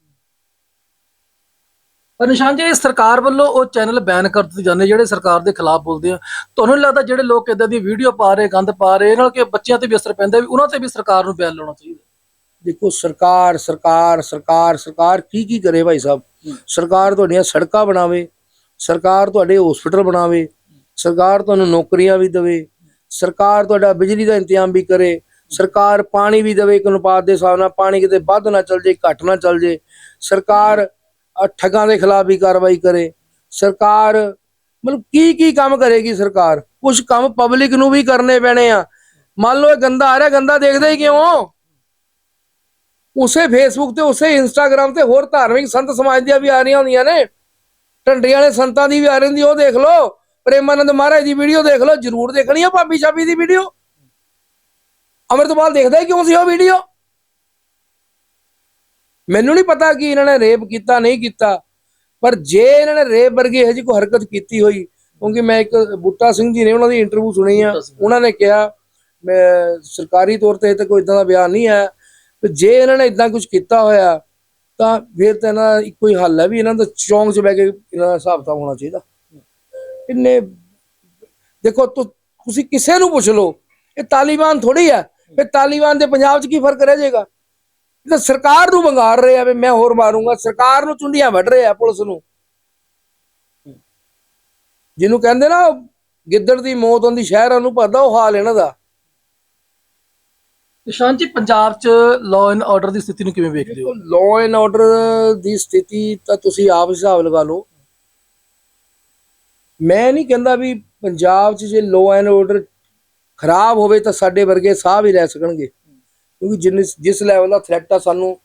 ਨਿਸ਼ਾਨ ਜੀ ਸਰਕਾਰ ਵੱਲੋਂ ਉਹ ਚੈਨਲ ਬੈਨ ਕਰ ਦਿੱਤੇ ਜਾਂਦੇ ਜਿਹੜੇ ਸਰਕਾਰ ਦੇ ਖਿਲਾਫ ਬੋਲਦੇ ਆ। ਤੁਹਾਨੂੰ ਲੱਗਦਾ ਜਿਹੜੇ ਲੋਕ ਇਦਾਂ ਦੀ ਵੀਡੀਓ ਪਾ ਰਹੇ ਗੰਦ ਪਾ ਰਹੇ ਇਹਨਾਂ ਨਾਲ ਕਿ ਬੱਚਿਆਂ ਤੇ ਵੀ ਅਸਰ ਪੈਂਦਾ ਵੀ ਉਹਨਾਂ ਤੇ ਵੀ ਸਰਕਾਰ ਨੂੰ ਬੈਨ ਲਾਉਣਾ ਚਾਹੀਦਾ? ਦੇਖੋ ਸਰਕਾਰ ਸਰਕਾਰ ਸਰਕਾਰ ਸਰਕਾਰ ਕੀ ਕੀ ਕਰੇ ਭਾਈ ਸਾਹਿਬ? ਸਰਕਾਰ ਤੁਹਾਡੀਆਂ ਸੜਕਾਂ ਬਣਾਵੇ ਸਰਕਾਰ ਤੁਹਾਡੇ ਹਸਪੀਟਲ ਬਣਾਵੇ ਸਰਕਾਰ ਤੁਹਾਨੂੰ ਨੌਕਰੀਆਂ ਵੀ ਦੇਵੇ ਸਰਕਾਰ ਤੁਹਾਡਾ ਬਿਜਲੀ ਦਾ ਇੰਤਜ਼ਾਮ ਵੀ ਕਰੇ ਸਰਕਾਰ ਪਾਣੀ ਵੀ ਦੇਵੇ ਇੱਕ ਅਨੁਪਾਤ ਦੇ ਹਿਸਾਬ ਨਾਲ ਪਾਣੀ ਕਿਤੇ ਵੱਧ ਨਾ ਚੱਲ ਜੇ ਘੱਟ ਨਾ ਚੱਲ ਜੇ ਸਰਕਾਰ ਠੱਗਾਂ ਦੇ ਖਿਲਾਫ ਵੀ ਕਾਰਵਾਈ ਕਰੇ। ਸਰਕਾਰ, ਮਤਲਬ ਕੀ ਕੀ ਕੰਮ ਕਰੇਗੀ ਸਰਕਾਰ? ਕੁਝ ਕੰਮ ਪਬਲਿਕ ਨੂੰ ਵੀ ਕਰਨੇ ਪੈਣੇ ਆ। ਮੰਨ ਲਓ ਇਹ ਗੰਦਾ ਆ ਰਿਹਾ, ਗੰਦਾ ਦੇਖਦੇ ਹੀ ਕਿਉਂ? ਉਸੇ ਫੇਸਬੁੱਕ ਤੇ, ਉਸੇ ਇੰਸਟਾਗ੍ਰam ਤੇ ਹੋਰ ਧਾਰਮਿਕ ਸੰਤ ਸਮਾਜ ਦੀਆਂ ਵੀ ਆ ਰਹੀਆਂ ਹੁੰਦੀਆਂ ਨੇ। ਢੰਡੇ ਵਾਲੇ ਸੰਤਾਂ ਦੀ ਵੀ ਆ ਰਹੀ ਉਹ ਦੇਖ ਲਓ। ਪ੍ਰੇਮਾਨੰਦ ਮਹਾਰਾਜ ਦੀ ਵੀਡੀਓ ਦੇਖ ਲਓ, ਜਰੂਰ ਦੇਖਣੀ ਆ ਭਾਬੀ ਸ਼ਾਬੀ ਦੀ ਵੀਡੀਓ ਅਮਰਤਪਾਲ ਦੇਖਦਾ ਕਿਉਂ ਸੀ ਉਹ ਵੀਡੀਓ ਮੈਨੂੰ ਨਹੀਂ ਪਤਾ ਕਿ ਇਹਨਾਂ ਨੇ ਰੇਪ ਕੀਤਾ ਨਹੀਂ ਕੀਤਾ। ਪਰ ਜੇ ਇਹਨਾਂ ਨੇ ਰੇਪ ਵਰਗੀ ਇਹੋ ਜਿਹੀ ਕੋਈ ਹਰਕਤ ਕੀਤੀ ਹੋਈ ਕਿਉਂਕਿ ਮੈਂ ਇੱਕ ਬੁੱਟਾ ਸਿੰਘ ਜੀ ਨੇ ਉਹਨਾਂ ਦੀ ਇੰਟਰਵਿਊ ਸੁਣੀ ਆ। ਉਹਨਾਂ ਨੇ ਕਿਹਾ ਮੈਂ ਸਰਕਾਰੀ ਤੌਰ ਤੇ ਤਾਂ ਕੋਈ ਇਦਾਂ ਦਾ ਬਿਆਨ ਨਹੀਂ ਆਇਆ। ਤੇ ਜੇ ਇਹਨਾਂ ਨੇ ਇਦਾਂ ਕੁਝ ਕੀਤਾ ਹੋਇਆ ਤਾਂ ਫਿਰ ਤਾਂ ਇਹਨਾਂ ਦਾ ਇੱਕੋ ਹੀ ਹੱਲ ਹੈ ਵੀ ਇਹਨਾਂ ਦਾ ਚੌਂਕ 'ਚ ਬਹਿ ਕੇ ਇਹਨਾਂ ਦਾ ਹਿਸਾਬ ਤਾਂ ਹੋਣਾ ਚਾਹੀਦਾ। ਕਿੰਨੇ ਦੇਖੋ ਤੁਸੀਂ ਕਿਸੇ ਨੂੰ ਪੁੱਛ ਲਓ ਇਹ ਤਾਲੀਬਾਨ ਥੋੜੀ ਹੈ। ਫਿਰ ਤਾਲੀਬਾਨ ਦੇ ਪੰਜਾਬ 'ਚ ਕੀ ਫ਼ਰਕ ਰਹਿ ਜਾਏਗਾ? ਤਾਂ ਸਰਕਾਰ ਨੂੰ ਵੰਗਾਰ ਰਹੇ ਆ ਵੀ ਮੈਂ ਹੋਰ ਮਾਰੂੰਗਾ ਸਰਕਾਰ ਨੂੰ ਚੁੰਡੀਆਂ ਵੱਢ ਰਹੇ ਆ ਪੁਲਿਸ ਨੂੰ। ਜਿਹਨੂੰ ਕਹਿੰਦੇ ਨਾ ਗਿੱਦੜ ਦੀ ਮੌਤ ਹੁੰਦੀ ਸ਼ਹਿਰਾਂ ਨੂੰ ਭਰਦਾ ਉਹ ਹਾਲ ਇਹਨਾਂ ਦਾ। ਨਿਸ਼ਾਨ ਜੀ ਪੰਜਾਬ 'ਚ ਲਾਅ ਐਂਡ ਆਰਡਰ ਦੀ ਸਥਿਤੀ ਨੂੰ ਕਿਵੇਂ ਵੇਖਦੇ ਹੋ? ਲਾਅ ਐਂਡ ਆਰਡਰ ਦੀ ਸਥਿਤੀ ਤਾਂ ਤੁਸੀਂ ਆਪ ਹਿਸਾਬ ਲਗਾ ਲਓ। ਮੈਂ ਨਹੀਂ ਕਹਿੰਦਾ ਵੀ ਪੰਜਾਬ 'ਚ ਜੇ ਲਾਅ ਐਂਡ ਆਰਡਰ ਖਰਾਬ ਹੋਵੇ ਤਾਂ ਸਾਡੇ ਵਰਗੇ ਸਾਹ ਵੀ ਲੈ ਸਕਣਗੇ। ਕਿਉਂਕਿ ਜਿਸ ਜਿਸ ਲੈਵਲ ਦਾ ਥ੍ਰੈਟ ਆ ਸਾਨੂੰ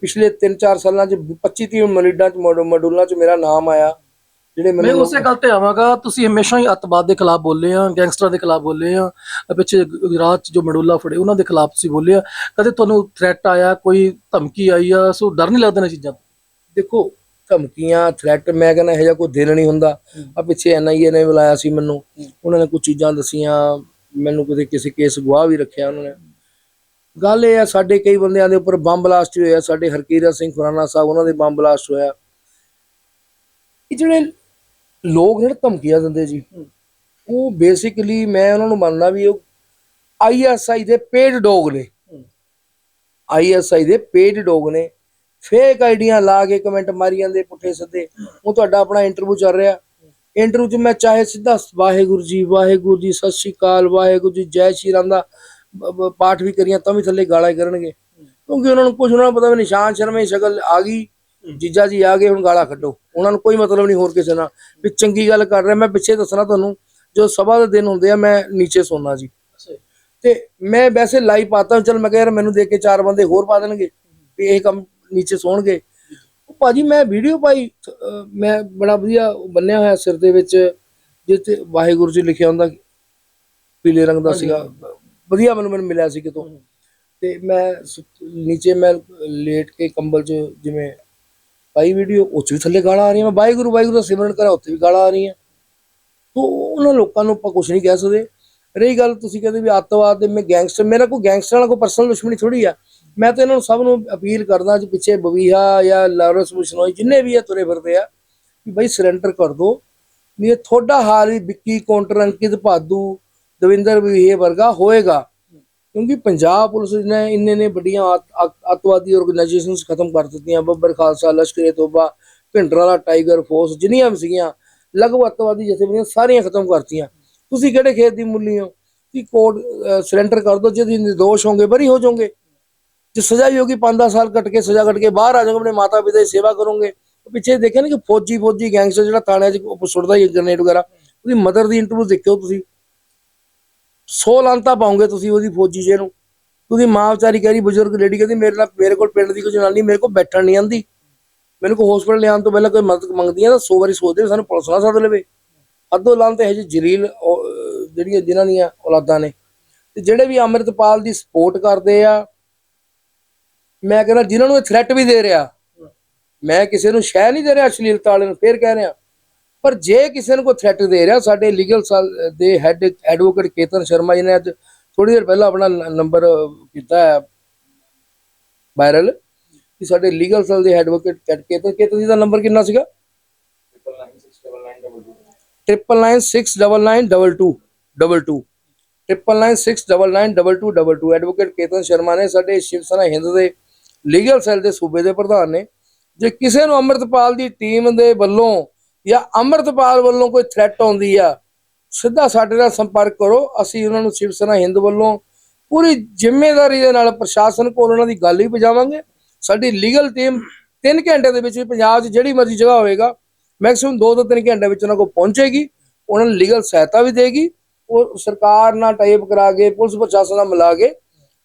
ਪਿਛਲੇ 3-4 ਸਾਲਾਂ 'ਚ 25-30 ਮਲੀਡਾਂ 'ਚ ਮੋਡ- ਮੋਡੂਲਾਂ 'ਚ ਮੇਰਾ ਨਾਮ ਆਇਆ ਜਿਹੜੇ ਮੈਂ ਉਸੇ ਗੱਲ ਤੇ ਆਵਾਂਗਾ ਤੁਸੀਂ ਹਮੇਸ਼ਾ ਹੀ ਅੱਤਵਾਦ ਦੇ ਖਿਲਾਫ ਬੋਲੇ ਆ ਗੈਂਗਸਟਰਾਂ ਦੇ ਖਿਲਾਫ ਬੋਲੇ ਆ ਪਿੱਛੇ ਗੁਜਰਾਤ 'ਚ ਜੋ ਮਡੋਲਾ ਫੜੇ ਉਹਨਾਂ ਦੇ ਖਿਲਾਫ ਤੁਸੀਂ ਬੋਲੇ ਆ। ਕਦੇ ਤੁਹਾਨੂੰ ਥ੍ਰੈਟ ਆਇਆ ਕੋਈ ਧਮਕੀ ਆਈ ਆ ਸੋ ਡਰ ਨਹੀਂ ਲੱਗਦਾ ਨਾ ਚੀਜ਼ਾਂ ਤੋਂ? ਦੇਖੋ ਧਮਕੀਆਂ ਥ੍ਰੈਟ ਮੈਂ ਕਹਿੰਦਾ ਇਹੋ ਜਿਹਾ ਕੋਈ ਦਿਨ ਨਹੀਂ ਹੁੰਦਾ। ਆ ਪਿੱਛੇ ਐਨਆਈਏ ਨੇ ਬੁਲਾਇਆ ਸੀ ਮੈਨੂੰ ਉਹਨਾਂ ਨੇ ਕੁਝ ਚੀਜ਼ਾਂ ਦਸੀਆਂ ਮੈਨੂੰ ਕਿਤੇ ਕਿਸੇ ਕੇਸ ਗਵਾਹ ਵੀ ਰੱਖਿਆ ਉਹਨਾਂ ਨੇ। ਗੱਲ ਇਹ ਆ ਸਾਡੇ ਕਈ ਬੰਦਿਆਂ ਦੇ ਉੱਪਰ ਬੰਬ ਬਲਾਸਟ ਹੋਇਆ ਸਾਡੇ ਹਰਕੀਰਤ ਸਿੰਘ ਖੁਰਾਨਾ ਸਾਹਿਬ ਉਹਨਾਂ ਦੇ ਬੰਬ ਬਲਾਸਟ ਹੋਇਆ। ਇਹ ਜਿਹੜੇ ਲੋਕ ਜਿਹੜੇ ਧਮਕੀਆਂ ਦਿੰਦੇ ਜੀ ਉਹ ਬੇਸਿਕਲੀ ਮੈਂ ਉਹਨਾਂ ਨੂੰ ਮੰਨਦਾ ਵੀ ਉਹ ਆਈਐਸਆਈ ਦੇ ਪੇਡ ਡੋਗ ਨੇ। ਆਈਐਸਆਈ ਦੇ ਪੇਡ ਡੋਗ ਨੇ। ਫੇਕ ਆਈਡੀਆਂ ਲਾ ਕੇ ਕਮੈਂਟ ਮਾਰੀ ਜਾਂਦੇ ਪੁੱਠੇ ਸਿੱਧੇ। ਉਹ ਤੁਹਾਡਾ ਆਪਣਾ ਇੰਟਰਵਿਊ ਚੱਲ ਰਿਹਾ। ਇੰਟਰਵਿਊ 'ਚ ਮੈਂ ਚਾਹੇ ਸਿੱਧਾ ਵਾਹਿਗੁਰੂ ਜੀ ਵਾਹਿਗੁਰੂ ਜੀ ਸਤਿ ਸ਼੍ਰੀ ਅਕਾਲ ਵਾਹਿਗੁਰੂ ਜੀ ਜੈ ਸ਼੍ਰੀ ਰਾਮ ਦਾ ਪਾਠ ਵੀ ਕਰੀਆਂ ਤਾਂ ਵੀ ਥੱਲੇ ਗਾਲਾਂ ਹੀ ਕਰਨਗੇ। ਕਿਉਂਕਿ ਉਹਨਾਂ ਨੂੰ ਕੁਝ ਉਹਨਾਂ ਨੂੰ ਪਤਾ ਵੀ ਨਿਸ਼ਾਨ ਸ਼ਰਮੇ ਸ਼ਕਲ ਆ ਗਈ ਜੀਜਾ ਜੀ ਆ ਗਏ ਹੁਣ ਗਾਲਾਂ ਕੱਢੋ। ਉਹਨਾਂ ਨੂੰ ਕੋਈ ਮਤਲਬ ਨਹੀਂ ਹੋਰ ਕਿਸੇ ਨਾਲ। ਵੀ ਚੰਗੀ ਗੱਲ ਕਰ ਰਿਹਾ ਮੈਂ ਪਿੱਛੇ ਦੱਸਣਾ ਤੁਹਾਨੂੰ ਜੋ ਸਭਾ ਦੇ ਦਿਨ ਹੁੰਦੇ ਆ ਮੈਂ ਨੀਚੇ ਸੌਣਾ ਜੀ। ਤੇ ਮੈਂ ਵੈਸੇ ਲਾਈਵ ਪਾਤਾ ਚਲ ਮੈਂ ਕਿਹਾ ਯਾਰ ਮੈਨੂੰ ਦੇਖ ਕੇ ਚਾਰ ਬੰਦੇ ਹੋਰ ਪਾ ਦੇਣਗੇ ਵੀ ਇਹ ਕੰਮ ਨੀਚੇ ਸੌਣਗੇ। ਉਹ ਭਾਜੀ ਮੈਂ ਵੀਡੀਓ ਪਾਈ ਮੈਂ ਬੜਾ ਵਧੀਆ ਬੰਨਿਆ ਹੋਇਆ ਸਿਰ ਦੇ ਵਿੱਚ ਜਿੱਥੇ ਵਾਹਿਗੁਰੂ ਜੀ ਲਿਖਿਆ ਹੁੰਦਾ ਪੀਲੇ ਰੰਗ ਦਾ ਸੀਗਾ। ਵਧੀਆ ਮੈਨੂੰ ਮੈਨੂੰ ਮਿਲਿਆ ਸੀ ਕਿਤੋਂ। ਤੇ ਮੈਂ ਸੁ- ਨੀਚੇ ਮੈਂ ਲੇਟ ਕੇ ਕੰਬਲ 'ਚ ਜਿਵੇਂ ਪਾਈ ਵੀਡੀਓ ਉਹ 'ਚ ਵੀ ਥੱਲੇ ਗਾਲਾਂ ਆ ਰਹੀਆਂ। ਮੈਂ ਵਾਹਿਗੁਰੂ ਵਾਹਿਗੁਰੂ ਦਾ ਸਿਮਰਨ ਕਰਾਂ, ਉੱਥੇ ਵੀ ਗਾਲਾਂ ਆ ਰਹੀਆਂ। ਤੋ ਉਹਨਾਂ ਲੋਕਾਂ ਨੂੰ ਆਪਾਂ ਕੁਝ ਨਹੀਂ ਕਹਿ ਸਕਦੇ। ਰਹੀ ਗੱਲ ਤੁਸੀਂ ਕਹਿੰਦੇ ਵੀ ਅੱਤਵਾਦ ਦੇ ਮੈਂ ਗੈਂਗਸਟਰ ਮੇਰਾ ਕੋਈ ਗੈਂਗਸਟਰ ਨਾਲ ਕੋਈ ਪਰਸਨਲ ਦੁਸ਼ਮਣੀ ਥੋੜੀ ਆ। ਮੈਂ ਤਾਂ ਇਹਨਾਂ ਨੂੰ ਸਭ ਨੂੰ ਅਪੀਲ ਕਰਦਾ ਜੀ, ਪਿੱਛੇ ਬਵੀਹਾ ਜਾਂ ਲਾਰੈਂਸ ਬਿਸ਼ਨੋਈ ਜਿੰਨੇ ਵੀ ਆ ਤੁਰੇ ਫਿਰਦੇ ਆ, ਵੀ ਬਈ ਸਰੈਂਡਰ ਕਰ ਦੋ। ਵੀ ਇਹ ਤੁਹਾਡਾ ਹਾਲ ਵੀ ਵਿੱਕੀ ਕਾਉਂਟਰ ਅੰਕਿਤ, ਭਾਦੂ ਦਵਿੰਦਰ ਵਿਹੇ ਵਰਗਾ ਹੋਏਗਾ। ਕਿਉਂਕਿ ਪੰਜਾਬ ਪੁਲਿਸ ਨੇ ਇੰਨੇ ਨੇ ਵੱਡੀਆਂ ਅੱਤ- ਅੱਤਵਾਦੀ ਆਰਗੇਨਾਈਜੇਸ਼ਨਸ ਖਤਮ ਕਰ ਦਿੱਤੀਆਂ। ਬੱਬਰ ਖਾਲਸਾ ਲਸ਼ਕਰੇ ਤੋਬਾ ਭਿੰਡਰਾਲਾ ਟਾਈਗਰ ਫੋਰਸ, ਜਿੰਨੀਆਂ ਵੀ ਸੀਗੀਆਂ ਲਗਭਗ ਅੱਤਵਾਦੀ ਜਥੇਬੰਦੀਆਂ ਸਾਰੀਆਂ ਖਤਮ ਕਰਤੀਆਂ ਤੁਸੀਂ ਕਿਹੜੇ ਖੇਤ ਦੀ ਮੁੱਲੀ ਹੋ? ਕਿ ਕੋਰਟ ਸਰੈਂਡਰ ਕਰ ਦੋ। ਜੇ ਤੁਸੀਂ ਨਿਰਦੋਸ਼ ਹੋਗੇ ਬਰੀ ਹੋ ਜਾਓਗੇ। ਜੇ ਸਜ਼ਾ ਵੀ ਹੋਗੀ 5-10 ਸਾਲ ਕੱਟ ਕੇ, ਸਜ਼ਾ ਕੱਟ ਕੇ ਬਾਹਰ ਆ ਜਾਓਗੇ, ਆਪਣੇ ਮਾਤਾ ਪਿਤਾ ਦੀ ਸੇਵਾ ਕਰੋਗੇ। ਪਿੱਛੇ ਦੇਖਿਆ ਨਾ ਕਿ ਫੌਜੀ ਫੌਜੀ ਗੈਂਗਸਟਰ ਜਿਹੜਾ ਥਾਣਿਆਂ 'ਚ ਸੁੱਟਦਾ ਹੀ ਗ੍ਰਨੇਡ ਵਗੈਰਾ। ਉਹਦੀ ਮਦਰ ਦੀ ਇੰਟਰਵਿਊ ਦੇਖਿਓ ਤੁਸੀਂ। ਸੋ ਲਾਂਤਾ ਪਾਉਂਗੇ ਤੁਸੀਂ ਉਹਦੀ ਫੌਜੀ ਜੇ ਨੂੰ। ਉਹਦੀ ਮਾਂ ਵਿਚਾਰੀ ਕਹਿ ਰਹੀ, ਬਜ਼ੁਰਗ ਲੇਡੀ ਕਹਿੰਦੀ, ਮੇਰੇ ਨਾਲ, ਮੇਰੇ ਕੋਲ ਪਿੰਡ ਦੀ ਕੋਈ ਜਨਾਨੀ ਮੇਰੇ ਕੋਲ ਬੈਠਣ ਨਹੀਂ ਆਂਦੀ। ਮੈਨੂੰ ਕੋ ਹਸਪੀਟਲ ਲਿਆਉਣ ਤੋਂ ਪਹਿਲਾਂ ਕੋਈ ਮਦਦ ਮੰਗਦੀ ਆ ਤਾਂ 100 ਵਾਰੀ ਸੋਚਦੇ ਸਾਨੂੰ ਪੁਲਿਸ ਨਾ ਸੱਦ ਲਵੇ। ਅੱਧੋ ਲਾਂ ਇਹ ਜਰੀਲ ਜਲੀਲ ਔ- ਜਿਹੜੀਆਂ, ਜਿਨ੍ਹਾਂ ਦੀਆਂ ਔਲਾਦਾਂ ਨੇ। ਤੇ ਜਿਹੜੇ ਵੀ ਅੰਮ੍ਰਿਤਪਾਲ ਦੀ ਸਪੋਰਟ ਕਰਦੇ ਆ, ਮੈਂ ਕਹਿੰਦਾ, ਜਿਨ੍ਹਾਂ ਨੂੰ ਇਹ ਥ੍ਰੈਟ ਵੀ ਦੇ ਰਿਹਾ, ਮੈਂ ਕਿਸੇ ਨੂੰ ਸ਼ਹਿ ਨਹੀਂ ਦੇ ਰਿਹਾ ਅਸ਼ਲੀਲਤਾ ਵਾਲੇ ਨੂੰ, ਫੇਰ ਕਹਿ ਰਿਹਾ। ਪਰ ਜੇ ਕਿਸੇ ਨੂੰ ਕੋਈ ਥ੍ਰੈਟ ਦੇ ਰਿਹਾ, ਸਾਡੇ ਲੀਗਲ ਦੇ ਹੈੱਡ ਐਡਵੋਕੇਟ ਕੇਤਨ ਸ਼ਰਮਾ ਜੀ ਨੇ ਅੱਜ ਥੋੜੀ ਦੇਰ ਪਹਿਲਾਂ ਆਪਣਾ ਨੰਬਰ ਕੀਤਾ ਹੈ ਵਾਇਰਲ ਕਿ ਸਾਡੇ ਲੀਗਲ ਸੈਲ ਦੇ ਐਡਵੋਕੇਟ ਕੇਤਨ ਕੇਤਨ ਜੀ ਦਾ ਨੰਬਰ ਕਿੰਨਾ ਸੀਗਾ? 9969992222 9969992222 ਐਡਵੋਕੇਟ ਕੇਤਨ ਸ਼ਰਮਾ ਨੇ ਸਾਡੇ ਸ਼ਿਵ ਸੈਨਾ ਹਿੰਦ ਦੇ ਲੀਗਲ ਸੈੱਲ ਦੇ ਸੂਬੇ ਦੇ ਪ੍ਰਧਾਨ ਨੇ। ਜੇ ਕਿਸੇ ਨੂੰ ਅੰਮ੍ਰਿਤਪਾਲ ਦੀ ਟੀਮ ਦੇ ਵੱਲੋਂ ਜਾਂ ਅੰਮ੍ਰਿਤਪਾਲ ਵੱਲੋਂ ਕੋਈ ਥ੍ਰੈਟ ਆਉਂਦੀ ਆ, ਸਿੱਧਾ ਸਾਡੇ ਨਾਲ ਸੰਪਰਕ ਕਰੋ, ਅਸੀਂ ਉਹਨਾਂ ਨੂੰ ਸ਼ਿਵ ਸੈਨਾ ਹਿੰਦ ਵੱਲੋਂ ਪੂਰੀ ਜ਼ਿੰਮੇਵਾਰੀ ਦੇ ਨਾਲ ਪ੍ਰਸ਼ਾਸਨ ਕੋਲ ਉਹਨਾਂ ਦੀ ਗੱਲ ਹੀ ਪਹੁੰਚਾਵਾਂਗੇ। ਸਾਡੀ ਲੀਗਲ ਟੀਮ 3 ਘੰਟੇ ਦੇ ਵਿੱਚ ਵੀ ਪੰਜਾਬ 'ਚ ਜਿਹੜੀ ਮਰਜ਼ੀ ਜਗ੍ਹਾ ਹੋਵੇਗਾ ਮੈਕਸਿਮਮ 2 ਤੋਂ 3 ਘੰਟੇ ਵਿੱਚ ਉਹਨਾਂ ਕੋਲ ਪਹੁੰਚੇਗੀ, ਉਹਨਾਂ ਨੂੰ ਲੀਗਲ ਸਹਾਇਤਾ ਵੀ ਦੇਗੀ, ਉਹ ਸਰਕਾਰ ਨਾਲ ਟਾਈਪ ਕਰਾ ਕੇ, ਪੁਲਿਸ ਪ੍ਰਸ਼ਾਸਨ ਨਾਲ ਮਿਲਾ ਕੇ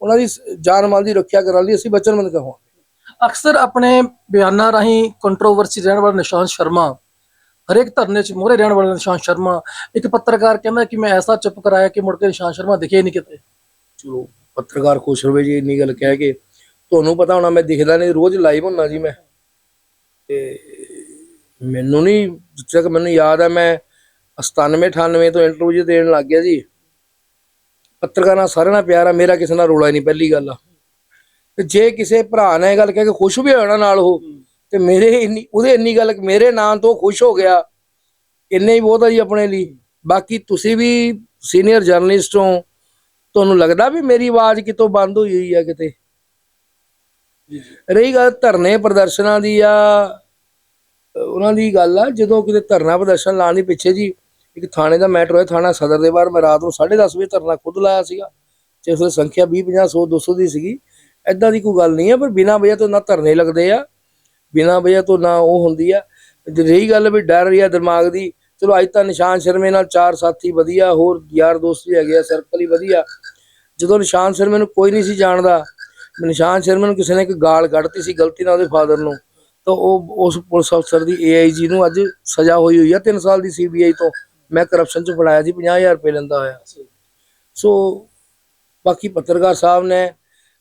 ਉਹਨਾਂ ਦੀ ਜਾਨ ਮਾਲ ਦੀ ਰੱਖਿਆ ਕਰਨ ਲਈ ਅਸੀਂ ਵਚਨਬੱਧ ਕਹਾਂਗੇ। ਅਕਸਰ ਆਪਣੇ ਬਿਆਨਾਂ ਰਾਹੀਂ ਕੰਟਰੋਵਰਸੀ ਰਹਿਣ ਵਾਲਾ ਨਿਸ਼ਾਨ ਸ਼ਰਮਾ ਹਰੇਕ ਧਰਨੇ 'ਚ ਮੋਹਰੇ ਰਹਿਣ ਵਾਲਾ ਨਿਸ਼ਾਨ ਸ਼ਰਮਾ। ਇੱਕ ਪੱਤਰਕਾਰ ਕਹਿੰਦਾ ਕਿ ਮੈਂ ਐਸਾ ਚੁੱਪ ਕਰਾਇਆ ਕਿ ਮੁੜ ਕੇ ਨਿਸ਼ਾਨ ਸ਼ਰਮਾ ਦਿਖੇ ਨਹੀਂ ਕਿਤੇ। ਚਲੋ, ਪੱਤਰਕਾਰ ਖੁਸ਼ ਹੋਵੇ ਜੀ, ਇੰਨੀ ਗੱਲ ਕਹਿ ਕੇ। ਤੁਹਾਨੂੰ ਪਤਾ ਹੋਣਾ, ਮੈਂ ਦਿਖਦਾ ਨਹੀਂ, ਰੋਜ਼ ਲਾਈਵ ਹੁੰਨਾ ਜੀ ਮੈਂ। ਤੇ ਮੈਨੂੰ ਨਹੀਂ ਜਿੱਥੇ ਤੱਕ ਮੈਨੂੰ ਯਾਦ ਆ, ਮੈਂ 97 98 ਤੋਂ ਇੰਟਰਵਿਊ ਦੇਣ ਲੱਗ ਗਿਆ ਜੀ। ਪੱਤਰਕਾਰਾਂ ਸਾਰਿਆਂ ਨਾਲ ਪਿਆਰ ਆ, ਮੇਰਾ ਕਿਸੇ ਨਾਲ ਰੋਲਾ ਹੀ ਨਹੀਂ, ਪਹਿਲੀ ਗੱਲ ਆ। ਤੇ ਜੇ ਕਿਸੇ ਭਰਾ ਨੇ ਇਹ ਗੱਲ ਕਹਿ ਕੇ ਖੁਸ਼ ਵੀ ਹੋਣਾ ਨਾਲ ਉਹ ਤੇ ਮੇਰੇ ਇੰਨੀ ਉਹਦੇ ਇੰਨੀ ਗੱਲ ਮੇਰੇ ਨਾਂ ਤੋਂ ਖੁਸ਼ ਹੋ ਗਿਆ। ਇੰਨੇ ਹੀ ਬਹੁਤ ਆ ਜੀ ਆਪਣੇ ਲਈ। ਬਾਕੀ ਤੁਸੀਂ ਵੀ ਸੀਨੀਅਰ ਜਰਨਲਿਸਟ ਹੋ ਤੁਹਾਨੂੰ ਲੱਗਦਾ ਵੀ ਮੇਰੀ ਆਵਾਜ਼ ਕਿਤੋਂ ਬੰਦ ਹੋਈ ਹੋਈ ਆ ਕਿਤੇ? ਰਹੀ ਗੱਲ ਧਰਨੇ ਪ੍ਰਦਰਸ਼ਨਾਂ ਦੀ ਆ ਉਹਨਾਂ ਦੀ ਗੱਲ ਆ ਜਦੋਂ ਕਿਤੇ ਧਰਨਾ ਪ੍ਰਦਰਸ਼ਨ ਲਾਉਣ ਦੀ ਪਿੱਛੇ ਜੀ ਇੱਕ ਥਾਣੇ ਦਾ ਮੈਟਰ ਹੋਇਆ ਥਾਣਾ ਸਦਰ ਦੇ ਬਾਹਰ ਮੈਂ ਰਾਤ ਨੂੰ 10:30 ਵਜੇ ਧਰਨਾ ਖੁਦ ਲਾਇਆ ਸੀਗਾ। ਤੇ ਉਸ ਦੀ ਸੰਖਿਆ 20 50 100 200 ਦੀ ਸੀਗੀ। ਐਦਾਂ ਦੀ ਕੋਈ ਗੱਲ ਨਹੀਂ ਹੈ ਪਰ ਬਿਨਾਂ ਵਜ੍ਹਾ ਤੋਂ ਨਾ ਧਰਨੇ ਲੱਗਦੇ ਆ। ਬਿਨਾਂ ਵਜ੍ਹਾ ਤੋਂ ਨਾ ਉਹ ਹੁੰਦੀ ਆ। ਜੇ ਰਹੀ ਗੱਲ ਵੀ ਡਰ ਰਹੀ ਆ ਦਿਮਾਗ ਦੀ। ਚਲੋ ਅੱਜ ਤਾਂ ਨਿਸ਼ਾਨ ਸ਼ਰਮੇ ਨਾਲ ਚਾਰ ਸਾਥੀ ਵਧੀਆ ਹੋਰ ਯਾਰ ਦੋਸਤ ਵੀ ਹੈਗੇ ਆ ਸਰਕਲ ਹੀ ਵਧੀਆ। ਜਦੋਂ ਨਿਸ਼ਾਨ ਸ਼ਰਮੇ ਨੂੰ ਕੋਈ ਨਹੀਂ ਸੀ ਜਾਣਦਾ ਨਿਸ਼ਾਨ ਸ਼ਰਮੇ ਨੂੰ ਕਿਸੇ ਨੇ ਇੱਕ ਗਾਲ ਕੱਢਤੀ ਸੀ ਗਲਤੀ ਨਾਲ ਉਹਦੇ ਫਾਦਰ ਨੂੰ ਤਾਂ ਉਹ ਉਸ ਪੁਲਿਸ ਅਫਸਰ ਦੀ ਏਆਈਜੀ ਨੂੰ ਅੱਜ ਸਜ਼ਾ ਹੋਈ ਹੋਈ ਆ 3 ਸਾਲ ਦੀ ਸੀਬੀਆਈ ਤੋਂ। ਮੈਂ ਕਰਪਸ਼ਨ ਚ ਫੜਾਇਆ ਸੀ 50000 ਰੁਪਏ ਲੈਂਦਾ ਹੋਇਆ। ਸੋ ਬਾਕੀ ਪੱਤਰਕਾਰ ਸਾਹਿਬ ਨੇ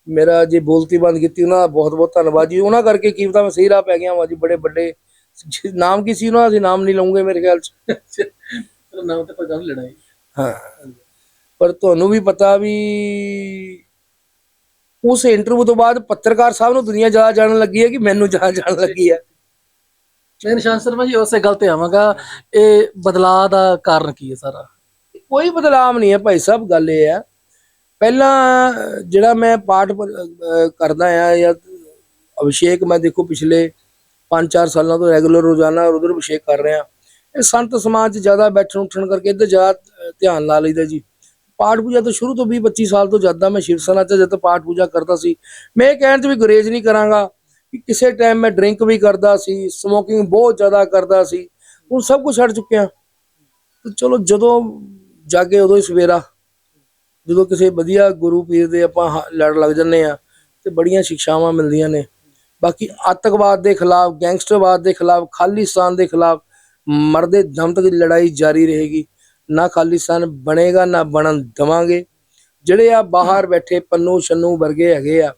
ਮੇਰਾ ਜੇ ਬੋਲਤੀ ਬੰਦ ਕੀਤੀ ਉਹਨਾਂ ਦਾ ਬਹੁਤ ਬਹੁਤ ਧੰਨਵਾਦ ਜੀ। ਉਹਨਾਂ ਕਰਕੇ ਕੀ ਪਤਾ ਮੈਂ ਸਹੀ ਰਾਹ ਪੈ ਗਿਆ ਵਾਂ ਜੀ ਬੜੇ ਵੱਡੇ। ਨਾਮ ਕੀ ਸੀ ਉਹਨਾਂ ਦਾ? ਅਸੀਂ ਨਾਮ ਨਹੀਂ ਲਵਾਂਗੇ ਮੇਰੇ ਖਿਆਲ ਚ। ਨਾਮ ਤੇ ਕੋਈ ਗੱਲ ਲੈਣਾ ਹੈ ਹਾਂ। ਪਰ ਤੁਹਾਨੂੰ ਵੀ ਪਤਾ ਵੀ ਉਸ ਇੰਟਰਵਿਊ ਤੋਂ ਬਾਅਦ ਪੱਤਰਕਾਰ ਸਾਹਿਬ ਨੂੰ ਦੁਨੀਆ ਜ਼ਿਆਦਾ ਜਾਣਨ ਲੱਗੀ ਹੈ ਕਿ ਮੈਨੂੰ ਜ਼ਿਆਦਾ ਜਾਣਨ ਲੱਗੀ ਹੈ? ਮੈਂ ਨਿਸ਼ਾਨ ਸ਼ਰਮਾ ਜੀ ਉਸੇ ਗੱਲ ਤੇ ਆਵਾਂਗਾ। ਇਹ ਬਦਲਾਅ ਦਾ ਕਾਰਨ ਕੀ ਹੈ ਸਾਰਾ? ਕੋਈ ਬਦਲਾਵ ਨਹੀਂ ਹੈ ਭਾਈ ਸਾਹਿਬ ਗੱਲ ਇਹ ਹੈ ਪਹਿਲਾਂ ਜਿਹੜਾ ਮੈਂ ਪਾਠ ਕਰਦਾ ਆ ਜਾਂ ਅਭਿਸ਼ੇਕ ਮੈਂ ਦੇਖੋ ਪਿਛਲੇ 5-4 ਸਾਲਾਂ ਤੋਂ ਰੈਗੂਲਰ ਰੋਜ਼ਾਨਾ ਰੁਦਰ ਅਭਿਸ਼ੇਕ ਕਰ ਰਿਹਾ। ਇਹ ਸੰਤ ਸਮਾਜ 'ਚ ਜ਼ਿਆਦਾ ਬੈਠਣ ਉੱਠਣ ਕਰਕੇ ਇੱਧਰ ਜ਼ਿਆਦਾ ਧਿਆਨ ਲਾ ਲਈਦਾ ਜੀ। ਪਾਠ ਪੂਜਾ ਤਾਂ ਸ਼ੁਰੂ ਤੋਂ 20-25 ਸਾਲ ਤੋਂ ਜ਼ਿਆਦਾ ਮੈਂ ਸ਼ਿਵ ਸੈਨਾ 'ਚ ਜਦ ਪਾਠ ਪੂਜਾ ਕਰਦਾ ਸੀ, ਮੈਂ ਇਹ ਕਹਿਣ 'ਚ ਵੀ ਗੁਰੇਜ਼ ਨਹੀਂ ਕਰਾਂਗਾ ਕਿ ਕਿਸੇ ਟਾਈਮ ਮੈਂ ਡਰਿੰਕ ਵੀ ਕਰਦਾ ਸੀ ਸਮੋਕਿੰਗ ਬਹੁਤ ਜ਼ਿਆਦਾ ਕਰਦਾ ਸੀ, ਹੁਣ ਸਭ ਕੁਝ ਛੱਡ ਚੁੱਕਿਆ। ਤੇ ਚਲੋ ਜਦੋਂ ਜਾਗੇ ਉਦੋਂ ਹੀ ਸਵੇਰਾ ਜਦੋਂ ਕਿਸੇ ਵਧੀਆ ਗੁਰੂ ਪੀਰ ਦੇ ਆਪਾਂ ਹ- ਲੜ ਲੱਗ ਜੰਨੇ ਆ ਤੇ ਬੜੀਆਂ ਸਿੱਖਿਆਵਾਂ ਮਿਲਦੀਆਂ ਨੇ। ਬਾਕੀ ਆਤੰਕਵਾਦ ਦੇ ਖਿਲਾਫ, ਗੈਂਗਸਟਰਵਾਦ ਦੇ ਖਿਲਾਫ, ਖਾਲਿਸਤਾਨ ਦੇ ਖਿਲਾਫ ਮਰਦੇ ਦਮ ਤੱਕ ਦੀ ਲੜਾਈ ਜਾਰੀ ਰਹੇਗੀ। ਨਾ ਖਾਲਿਸਤਾਨ ਬਣੇਗਾ, ਨਾ ਬਣਨ ਦਵਾਂਗੇ। ਜਿਹੜੇ ਆ ਬਾਹਰ ਬੈਠੇ ਪੰਨੂ ਛੰਨੂ ਵਰਗੇ ਹੈਗੇ ਆ,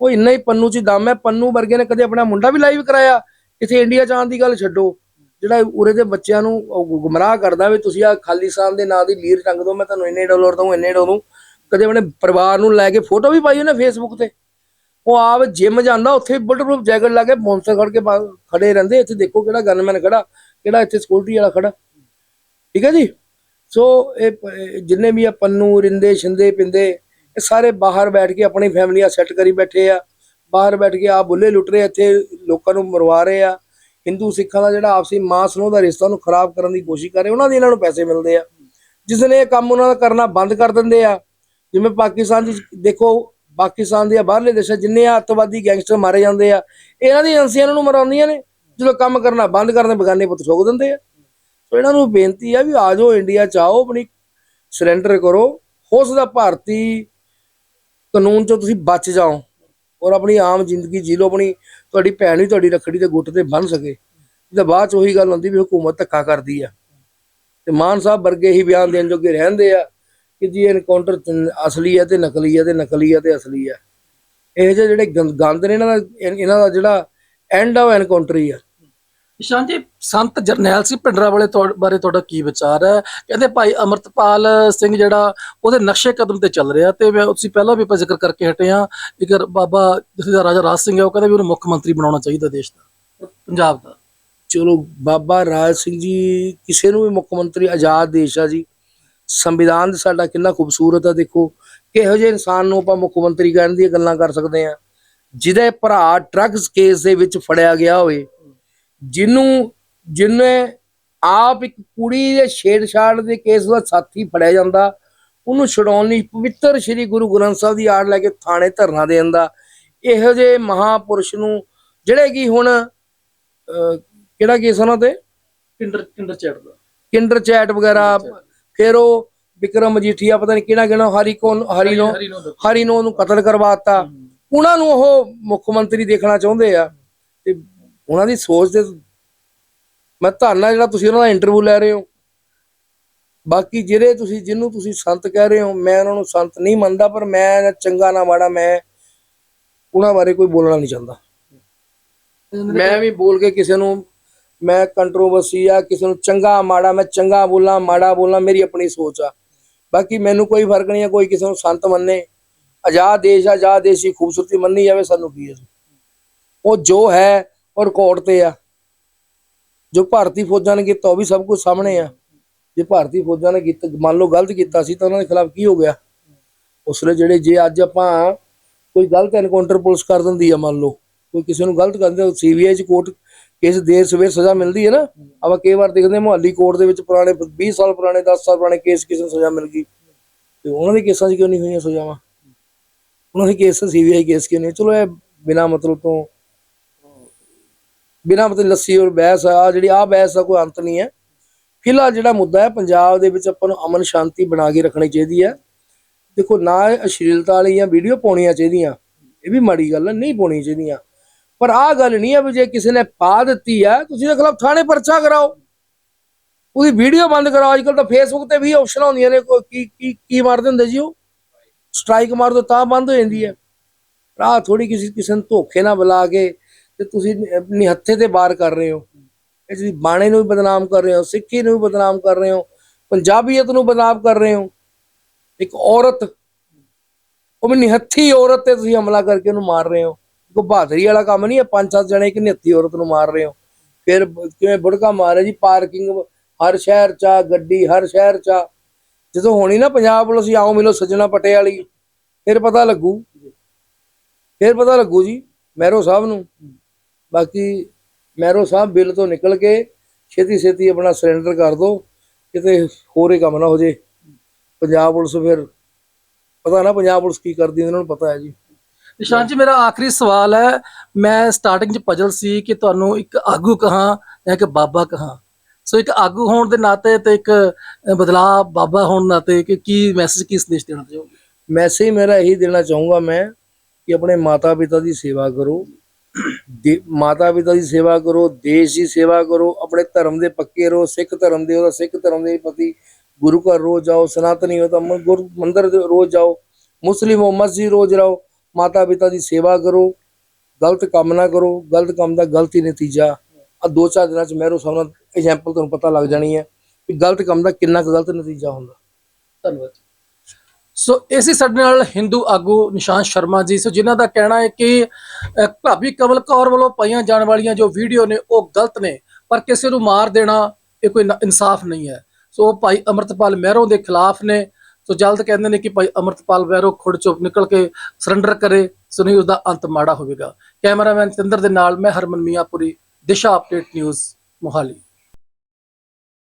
ਉਹ ਇੰਨਾ ਹੀ ਪੰਨੂ ਚ ਦਮ ਹੈ। ਪੰਨੂ ਵਰਗੇ ਨੇ ਕਦੇ ਆਪਣਾ ਮੁੰਡਾ ਵੀ ਲਾਈਵ ਕਰਾਇਆ। ਇੱਥੇ ਇੰਡੀਆ ਜਾਣ ਦੀ ਗੱਲ ਛੱਡੋ। ਜਿਹੜਾ ਉਰੇ ਦੇ ਬੱਚਿਆਂ ਨੂੰ ਉਹ ਗੁ- ਗੁੰਮਰਾਹ ਕਰਦਾ ਵੀ ਤੁਸੀਂ ਆ ਖਾਲਿਸਤਾਨ ਦੇ ਨਾਂ ਦੀ ਲੀਰ ਟੰਗ ਦੋ ਮੈਂ ਤੁਹਾਨੂੰ ਇੰਨੇ ਡਾਲਰ ਦਊਂ, ਇੰਨੇ ਡਾਲਰ ਦਊਂ। ਕਦੇ ਉਹਨੇ ਪਰਿਵਾਰ ਨੂੰ ਲੈ ਕੇ ਫੋਟੋ ਵੀ ਪਾਈ ਉਹਨੇ ਫੇਸਬੁੱਕ ਤੇ। ਉਹ ਆਪ ਜਿਮ ਜਾਂਦਾ ਉੱਥੇ ਬੁਲਟ ਪ੍ਰੂਫ ਜੈਕਟ ਲਾ ਕੇ ਮੌਨਸਰ ਖੜ ਕੇ ਖੜੇ ਰਹਿੰਦੇ ਇੱਥੇ ਦੇਖੋ ਕਿਹੜਾ ਗਨਮੈਨ ਖੜਾ ਕਿਹੜਾ ਇੱਥੇ ਸਿਕਿਉਰਿਟੀ ਵਾਲਾ ਖੜਾ। ਠੀਕ ਹੈ ਜੀ? ਸੋ ਇਹ ਜਿੰਨੇ ਵੀ ਆ ਪੰਨੂ ਰਿੰਦੇ ਛਿੰਦੇ ਪਿੰਦੇ ਇਹ ਸਾਰੇ ਬਾਹਰ ਬੈਠ ਕੇ ਆਪਣੀ ਫੈਮਲੀਆਂ ਸੈੱਟ ਕਰੀ ਬੈਠੇ ਆ। ਬਾਹਰ ਬੈਠ ਕੇ ਆ ਬੁੱਲੇ ਲੁੱਟ ਰਹੇ ਆ, ਇੱਥੇ ਲੋਕਾਂ ਨੂੰ ਮਰਵਾ ਰਹੇ ਆ। ਹਿੰਦੂ ਸਿੱਖਾਂ ਦਾ ਜਿਹੜਾ ਆਪਸੀ ਮਾਂ ਸਨੋਹ ਦਾ ਰਿਸ਼ਤਾ ਨੂੰ ਖਰਾਬ ਕਰਨ ਦੀ ਕੋਸ਼ਿਸ਼ ਕਰ ਰਹੇ ਉਹਨਾਂ ਦੇ ਇਹਨਾਂ ਨੂੰ ਪੈਸੇ ਮਿਲਦੇ ਆ। ਜਿਸ ਨੇ ਇਹ ਕੰਮ ਉਹਨਾਂ ਦਾ ਕਰਨਾ ਬੰਦ ਕਰ ਦਿੰਦੇ ਆ ਜਿਵੇਂ ਪਾਕਿਸਤਾਨ ਦੀ ਦੇਖੋ, ਪਾਕਿਸਤਾਨ ਦੇ ਬਾਹਰਲੇ ਦੇਸ਼ਾਂ ਜਿੰਨੇ ਅੱਤਵਾਦੀ ਗੈਂਗਸਟਰ ਮਾਰੇ ਜਾਂਦੇ ਆ, ਇਹਨਾਂ ਦੀਆਂ ਏਜੰਸੀਆਂ ਇਹਨਾਂ ਨੂੰ ਮਰਾਉਂਦੀਆਂ ਨੇ, ਜਦੋਂ ਕੰਮ ਕਰਨਾ ਬੰਦ ਕਰਦੇ ਬਗਾਨੇ ਪੁੱਤ ਠੋਕ ਦਿੰਦੇ ਆ। ਸੋ ਇਹਨਾਂ ਨੂੰ ਬੇਨਤੀ ਆ ਵੀ ਆ ਜਾਓ ਇੰਡੀਆ ਚ ਆਓ, ਆਪਣੀ ਸਰੈਂਡਰ ਕਰੋ। ਹੋ ਸਕਦਾ ਭਾਰਤੀ ਕਾਨੂੰਨ ਚੋਂ ਤੁਸੀਂ ਬਚ ਜਾਓ ਔਰ ਆਪਣੀ ਆਮ ਜ਼ਿੰਦਗੀ ਜੀ ਲਓ, ਆਪਣੀ ਤੁਹਾਡੀ ਭੈਣ ਵੀ ਤੁਹਾਡੀ ਰੱਖੜੀ ਦੇ ਗੁੱਟ ਤੇ ਬੰਨ ਸਕੇ। ਤੇ ਬਾਅਦ ਚ ਉਹੀ ਗੱਲ ਹੁੰਦੀ ਵੀ ਹਕੂਮਤ ਧੱਕਾ ਕਰਦੀ ਆ। ਤੇ ਮਾਨ ਸਾਹਿਬ ਵਰਗੇ ਹੀ ਬਿਆਨ ਦੇਣ ਜੋਗੇ ਰਹਿੰਦੇ ਆ। ਕਿ ਜੀ ਐਨਕਾਊਂਟਰ ਅਸਲੀ ਹੈ ਤੇ ਨਕਲੀ ਹੈ ਤੇ ਨਕਲੀ ਹੈ ਤੇ ਅਸਲੀ ਹੈ। ਇਹ ਜਿਹੇ ਜਿਹੜੇ ਗੰਦ ਨੇ ਇਹਨਾਂ ਦਾ ਇਹ- ਇਹਨਾਂ ਦਾ ਜਿਹੜਾ ਐਂਡ ਆਫ ਐਨਕਾਊਂਟਰ ਹੀ ਆ। ਨਿਸ਼ਾਨ ਜੀ ਸੰਤ ਜਰਨੈਲ ਸਿੰਘ ਭਿੰਡਰਾ ਵਾਲੇ ਬਾਰੇ ਤੁਹਾਡਾ ਕੀ ਵਿਚਾਰ ਹੈ? ਕਹਿੰਦੇ ਭਾਈ ਅਮਰਤਪਾਲ ਸਿੰਘ ਜਿਹੜਾ ਉਹਦੇ ਨਕਸ਼ੇ ਕਦਮ ਤੇ ਚੱਲ ਰਿਹਾ ਤੇ ਮੈਂ ਤੁਸੀਂ ਪਹਿਲਾਂ ਵੀ ਆਪਾਂ ਜ਼ਿਕਰ ਕਰਕੇ ਹਟੇ ਆ ਇੱਕ ਬਾਬਾ ਜਥੇਦਾਰ ਰਾਜਾ ਰਾਜ ਸਿੰਘ ਹੈ ਉਹ ਕਹਿੰਦਾ ਵੀ ਉਹਨੂੰ ਮੁੱਖ ਮੰਤਰੀ ਬਣਾਉਣਾ ਚਾਹੀਦਾ ਦੇਸ਼ ਦਾ ਪੰਜਾਬ ਦਾ। ਚਲੋ ਬਾਬਾ ਰਾਜ ਸਿੰਘ ਜੀ ਕਿਸੇ ਨੂੰ ਵੀ ਮੁੱਖ ਮੰਤਰੀ ਆਜ਼ਾਦ ਦੇਸ਼ ਆ ਜੀ। ਸੰਵਿਧਾਨ ਸਾਡਾ ਕਿੰਨਾ ਖੂਬਸੂਰਤ ਆ ਦੇਖੋ। ਕਿਹੋ ਜਿਹੇ ਇਨਸਾਨ ਨੂੰ ਆਪਾਂ ਮੁੱਖ ਮੰਤਰੀ ਕਹਿਣ ਦੀਆਂ ਗੱਲਾਂ ਕਰ ਸਕਦੇ ਆ। ਜਿਹਦੇ ਭਰਾ ਡਰੱਗਸ ਕੇਸ ਦੇ ਵਿੱਚ ਫੜਿਆ ਗਿਆ ਹੋਵੇ ਜਿਹਨੂੰ ਜਿਹਨੇ ਆਪ ਇੱਕ ਕੁੜੀ ਦੇ ਛੇੜਛਾੜ ਦੇ ਕੇਸ ਦਾ ਸਾਥੀ ਫੜਿਆ ਜਾਂਦਾ ਉਹਨੂੰ ਛਡਾਉਣ ਲਈ ਪਵਿੱਤਰ ਸ੍ਰੀ ਗੁਰੂ ਗ੍ਰੰਥ ਸਾਹਿਬ ਦੀ ਆੜ ਲੈ ਕੇ ਥਾਣੇ ਧਰਨਾ ਦੇਣ ਦਾ ਇਹੋ ਜਿਹੇ ਮਹਾਪੁਰਸ਼ ਨੂੰ ਜਿਹੜੇ ਕੀ ਹੁਣ ਕਿਹੜਾ ਕੇਸ ਉਹਨਾਂ ਤੇ? ਕਿੰਡਰ ਕਿੰਡਰ ਚੈਟ ਦਾ। ਕਿੰਡਰ ਚੈਟ ਵਗੈਰਾ ਫਿਰ ਉਹ ਵਿਕਰਮ ਮਜੀਠੀਆ ਪਤਾ ਨਹੀਂ ਕਿਹੜਾ ਕਿਹੜਾ ਹਰੀ ਕੋਨ ਹਰੀ ਨੂੰ ਹਰੀ ਨੂੰ ਉਹਨੂੰ ਕਤਲ ਕਰਵਾਤਾ ਉਹਨਾਂ ਨੂੰ ਉਹ ਮੁੱਖ ਮੰਤਰੀ ਦੇਖਣਾ ਚਾਹੁੰਦੇ ਆ। ਤੇ ਉਹਨਾਂ ਦੀ ਸੋਚ ਦੇ ਮੈਂ ਧੰਨਾ ਜਿਹੜਾ ਤੁਸੀਂ ਉਹਨਾਂ ਦਾ ਇੰਟਰਵਿਊ ਲੈ ਰਹੇ ਹੋ। ਬਾਕੀ ਜਿਹੜੇ ਤੁਸੀਂ ਜਿਹਨੂੰ ਤੁਸੀਂ ਸੰਤ ਕਹਿ ਰਹੇ ਹੋ ਮੈਂ ਉਹਨਾਂ ਨੂੰ ਸੰਤ ਨਹੀਂ ਮੰਨਦਾ ਪਰ ਮੈਂ ਚੰਗਾ ਨਾ ਮਾੜਾ ਮੈਂ ਉਹਨਾਂ ਬਾਰੇ ਕੋਈ ਬੋਲਣਾ ਨਹੀਂ ਚਾਹੁੰਦਾ। ਮੈਂ ਵੀ ਬੋਲ ਕੇ ਕਿਸੇ ਨੂੰ ਮੈਂ ਕੰਟਰੋਵਰਸੀ ਆ ਕਿਸੇ ਨੂੰ ਚੰਗਾ ਮਾੜਾ ਮੈਂ ਚੰਗਾ ਬੋਲਾਂ ਮਾੜਾ ਬੋਲਾਂ ਮੇਰੀ ਆਪਣੀ ਸੋਚ ਆ। ਬਾਕੀ ਮੈਨੂੰ ਕੋਈ ਫ਼ਰਕ ਨਹੀਂ ਆ ਕੋਈ ਕਿਸੇ ਨੂੰ ਸੰਤ ਮੰਨੇ। ਆਜ਼ਾਦ ਦੇਸ਼ ਆ, ਆਜ਼ਾਦ ਦੇਸ਼ ਦੀ ਖੂਬਸੂਰਤੀ ਮੰਨੀ ਜਾਵੇ ਸਾਨੂੰ ਕੀ ਹੈ? ਉਹ ਜੋ ਹੈ ਉਹ ਰਿਕਾਰਡ ਤੇ ਆ। ਜੋ ਭਾਰਤੀ ਫੌਜਾਂ ਨੇ ਕੀਤਾ ਉਹ ਵੀ ਸਭ ਕੁਝ ਸਾਹਮਣੇ ਆ। ਜੇ ਭਾਰਤੀ ਫੌਜਾਂ ਨੇ ਕੀਤਾ ਮੰਨ ਲਓ ਗਲਤ ਕੀਤਾ ਸੀ ਤਾਂ ਉਹਨਾਂ ਦੇ ਖਿਲਾਫ ਕੀ ਹੋ ਗਿਆ? ਉਸ ਵੇਲੇ ਜਿਹੜੇ ਜੇ ਅੱਜ ਆਪਾਂ ਕੋਈ ਗਲਤ ਐਨਕਾਊਂਟਰ ਪੁਲਿਸ ਕਰ ਦਿੰਦੀ ਆ ਮੰਨ ਲਓ। ਕੋਈ ਕਿਸੇ ਨੂੰ ਗਲਤ ਕਰਦੇ ਸੀਬੀਆਈ ਚ ਕੋਰਟ ਕੇਸ ਦੇਰ ਸਵੇਰ ਸਜ਼ਾ ਮਿਲਦੀ ਹੈ ਨਾ, ਆਪਾਂ ਕਈ ਵਾਰ ਦੇਖਦੇ ਹਾਂ ਮੁਹੱਲੀ ਕੋਰਟ ਦੇ ਵਿੱਚ ਪੁਰਾਣੇ 20 ਸਾਲ, ਪੁਰਾਣੇ 10 ਸਾਲ, ਪੁਰਾਣੇ ਕੇਸ ਕਿਸੇ ਨੂੰ ਸਜ਼ਾ ਮਿਲ ਗਈ। ਤੇ ਉਹਨਾਂ ਦੇ ਕੇਸਾਂ 'ਚ ਕਿਉਂ ਨਹੀਂ ਹੋਈਆਂ ਸਜ਼ਾਵਾਂ? ਉਹਨਾਂ ਦੇ ਕੇਸ ਸੀਬੀਆਈ ਕੇਸ ਕਿਉਂ ਨਹੀਂ ਚਲੋ ਇਹ ਬਿਨਾ ਮਤਲਬ ਤੋਂ, ਬਿਨਾ ਮਤਲਬ ਲੱਸੀ ਔਰ ਬਹਿਸ ਆ ਜਿਹੜੀ ਆ ਬਹਿਸ ਦਾ ਕੋਈ ਅੰਤ ਨਹੀਂ ਹੈ। ਫਿਲਹਾਲ ਜਿਹੜਾ ਮੁੱਦਾ ਹੈ, ਪੰਜਾਬ ਦੇ ਵਿੱਚ ਆਪਾਂ ਨੂੰ ਅਮਨ ਸ਼ਾਂਤੀ ਬਣਾ ਕੇ ਰੱਖਣੀ ਚਾਹੀਦੀ ਹੈ। ਦੇਖੋ, ਨਾ ਇਹ ਅਸ਼ਲੀਲਤਾ ਵਾਲੀਆਂ ਵੀਡੀਓ ਪਾਉਣੀਆਂ ਚਾਹੀਦੀਆਂ। ਇਹ ਵੀ ਮਾੜੀ ਗੱਲ ਹੈ, ਨਹੀਂ ਪਾਉਣੀਆਂ ਚਾਹੀਦੀਆਂ। ਪਰ ਆਹ ਗੱਲ ਨਹੀਂ ਹੈ ਵੀ ਜੇ ਕਿਸੇ ਨੇ ਪਾ ਦਿੱਤੀ ਹੈ, ਤੁਸੀਂ ਉਹਦੇ ਖਿਲਾਫ ਥਾਣੇ ਪਰਚਾ ਕਰਾਓ। ਉਹਦੀ ਵੀਡੀਓ ਬੰਦ ਕਰਾਓ। ਅੱਜਕੱਲ ਤਾਂ ਫੇਸਬੁੱਕ ਤੇ ਵੀ ਆਪਸ਼ਨ ਹੁੰਦੀਆਂ ਨੇ, ਕੋਈ ਕੀ ਕੀ ਕੀ ਮਾਰਦੇ ਹੁੰਦੇ ਜੀ ਉਹ? ਸਟ੍ਰਾਈਕ ਮਾਰ ਦੋ ਤਾਂ ਬੰਦ ਹੋ ਜਾਂਦੀ ਹੈ। ਆਹ ਥੋੜੀ ਕਿਸੇ ਕਿਸੇ ਨੂੰ ਧੋਖੇ ਨਾਲ ਬੁਲਾ ਕੇ ਤੇ ਤੁਸੀਂ ਨਿਹੱਥੇ ਤੇ ਬਾਰ ਕਰ ਰਹੇ ਹੋ। ਇਹ ਤੁਸੀਂ ਬਾਣੇ ਨੂੰ ਵੀ ਬਦਨਾਮ ਕਰ ਰਹੇ ਹੋ, ਸਿੱਖੀ ਨੂੰ ਵੀ ਬਦਨਾਮ ਕਰ ਰਹੇ ਹੋ, ਪੰਜਾਬੀਅਤ ਨੂੰ ਬਦਨਾਮ ਕਰ ਰਹੇ ਹੋ। ਇੱਕ ਔਰਤ, ਉਹ ਵੀ ਨਿਹੱਥੀ ਔਰਤ ਤੇ ਤੁਸੀਂ ਹਮਲਾ ਕਰਕੇ ਉਹਨੂੰ ਮਾਰ ਰਹੇ ਹੋ। ਕੋ ਬਹਾਦਰੀ ਵਾਲਾ ਕੰਮ ਨਹੀਂ ਹੈ ਪੰਜ ਸੱਤ ਜਣੇ ਇੱਕ ਨਿਹੱਥੀ ਔਰਤ ਨੂੰ ਮਾਰ ਰਹੇ ਹੋ। ਫਿਰ ਕਿਵੇਂ ਬੁੜਕਾ ਮਾਰਿਆ ਜੀ? ਪਾਰਕਿੰਗ ਹਰ ਸ਼ਹਿਰ ਚ ਆ, ਗੱਡੀ ਹਰ ਸ਼ਹਿਰ ਚ ਆ। ਜਦੋਂ ਹੋਣੀ ਨਾ ਪੰਜਾਬ ਪੁਲਿਸ ਆਓ ਮਿਲੋ ਸੱਜਣਾ ਪਟੇ ਵਾਲੀ ਫਿਰ ਪਤਾ ਲੱਗੂ। ਫਿਰ ਪਤਾ ਲੱਗੂ ਜੀ ਮਹਿਰੋ ਸਾਹਿਬ ਨੂੰ। ਬਾਕੀ ਮਹਿਰੋ ਸਾਹਿਬ ਬਿੱਲ ਤੋਂ ਨਿਕਲ ਕੇ ਛੇਤੀ ਛੇਤੀ ਆਪਣਾ ਸਰੈਂਡਰ ਕਰ ਦਿਓ ਕਿਤੇ ਹੋਰੇ ਕੰਮ ਨਾ ਹੋ ਜੇ। ਪੰਜਾਬ ਪੁਲਿਸ ਫਿਰ ਪਤਾ ਨਾ ਪੰਜਾਬ ਪੁਲਿਸ ਕੀ ਕਰਦੀ ਉਹਨਾਂ ਨੂੰ ਪਤਾ ਹੈ ਜੀ। ਨਿਸ਼ਾਨ ਜੀ, ਮੇਰਾ ਆਖਰੀ ਸਵਾਲ ਹੈ, ਮੈਂ ਸਟਾਰਟਿੰਗ 'ਚ ਪਜਲ ਸੀ ਕਿ ਤੁਹਾਨੂੰ ਇੱਕ ਆਗੂ ਕਹਾਂ ਜਾਂ ਇੱਕ ਬਾਬਾ ਕਹਾਂ? ਸੋ ਇੱਕ ਆਗੂ ਹੋਣ ਦੇ ਨਾਤੇ ਤੇ ਇੱਕ ਬਦਲਾਅ ਬਾਬਾ ਹੋਣ ਨਾਤੇ ਕਿ ਕੀ ਮੈਸੇਜ ਕੀ ਸੰਦੇਸ਼ ਦੇਣਾ ਚਾਹੋਗੇ? ਮੈਸੇਜ ਮੇਰਾ ਇਹੀ ਦੇਣਾ ਚਾਹੂੰਗਾ ਮੈਂ ਕਿ ਆਪਣੇ ਮਾਤਾ ਪਿਤਾ ਦੀ ਸੇਵਾ ਕਰੋ। ਦੇ ਮਾਤਾ ਪਿਤਾ ਦੀ ਸੇਵਾ ਕਰੋ, ਦੇਸ਼ ਦੀ ਸੇਵਾ ਕਰੋ, ਆਪਣੇ ਧਰਮ ਦੇ ਪੱਕੇ ਰਹੋ, ਸਿੱਖ ਧਰਮ ਦੇ, ਉਹਦਾ ਸਿੱਖ ਧਰਮ ਦੇ ਪਤੀ ਗੁਰੂ ਘਰ ਰੋਜ਼ ਜਾਓ ਸਨਾਤਨੀ ਹੋ ਤਾਂ ਗੁਰ ਮੰਦਰ ਰੋਜ਼ ਜਾਓ ਮੁਸਲਿਮ ਹੋ, ਮਸਜਿਦ ਰੋਜ਼ ਰਹੋ। ਮਾਤਾ ਪਿਤਾ ਦੀ ਸੇਵਾ ਕਰੋ, ਗਲਤ ਕੰਮ ਨਾ ਕਰੋ, ਗਲਤ ਕੰਮ ਦਾ ਗਲਤ ਹੀ ਨਤੀਜਾ। ਆ ਦੋ ਚਾਰ ਦਿਨਾਂ ਚ ਮਹਿਰੋ ਸਾਹਿਬ ਨਾਲ ਐਗਜ਼ਾਮਪਲ ਤੁਹਾਨੂੰ ਪਤਾ ਲੱਗ ਜਾਣੀ ਹੈ ਕਿ ਗਲਤ ਕੰਮ ਦਾ ਕਿੰਨਾ ਕੁ ਗਲਤ ਨਤੀਜਾ ਹੁੰਦਾ। ਧੰਨਵਾਦ ਸੋ ਇਸੇ ਸਾਡੇ ਨਾਲ ਹਿੰਦੂ ਆਗੂ ਨਿਸ਼ਾਨ ਸ਼ਰਮਾ ਜੀ, ਸੋ ਜਿਨ੍ਹਾਂ ਦਾ ਕਹਿਣਾ ਹੈ ਕਿ ਭਾਬੀ ਕਮਲ ਕੌਰ ਵੱਲੋਂ ਪਾਈਆਂ ਜਾਣ ਵਾਲੀਆਂ ਜੋ ਵੀਡੀਓ ਨੇ, ਉਹ ਗਲਤ ਨੇ, ਪਰ ਕਿਸੇ ਨੂੰ ਮਾਰ ਦੇਣਾ ਇਹ ਕੋਈ ਇਨਸਾਫ ਨਹੀਂ ਹੈ। ਸੋ ਉਹ ਭਾਈ ਅਮਰਤਪਾਲ ਮਹਿਰੋਂ ਦੇ ਖਿਲਾਫ ਨੇ ਸੋ ਜਲਦ ਕਹਿੰਦੇ ਨੇ ਕਿ ਭਾਈ ਅਮਰਤਪਾਲ ਮਹਿਰੋਂ ਖੁੜ ਚੁੱਪ ਨਿਕਲ ਕੇ ਸਰੈਂਡਰ ਕਰੇ, ਸੋ ਨਹੀਂ ਉਸਦਾ ਅੰਤ ਮਾੜਾ ਹੋਵੇਗਾ। ਕੈਮਰਾਮੈਨ ਚੰਦਰ ਦੇ ਨਾਲ ਮੈਂ ਹਰਮਨ ਮੀਆਂਪੁਰੀ, ਦਿਸ਼ਾ ਅਪਡੇਟ ਨਿਊਜ਼ ਮੋਹਾਲੀ।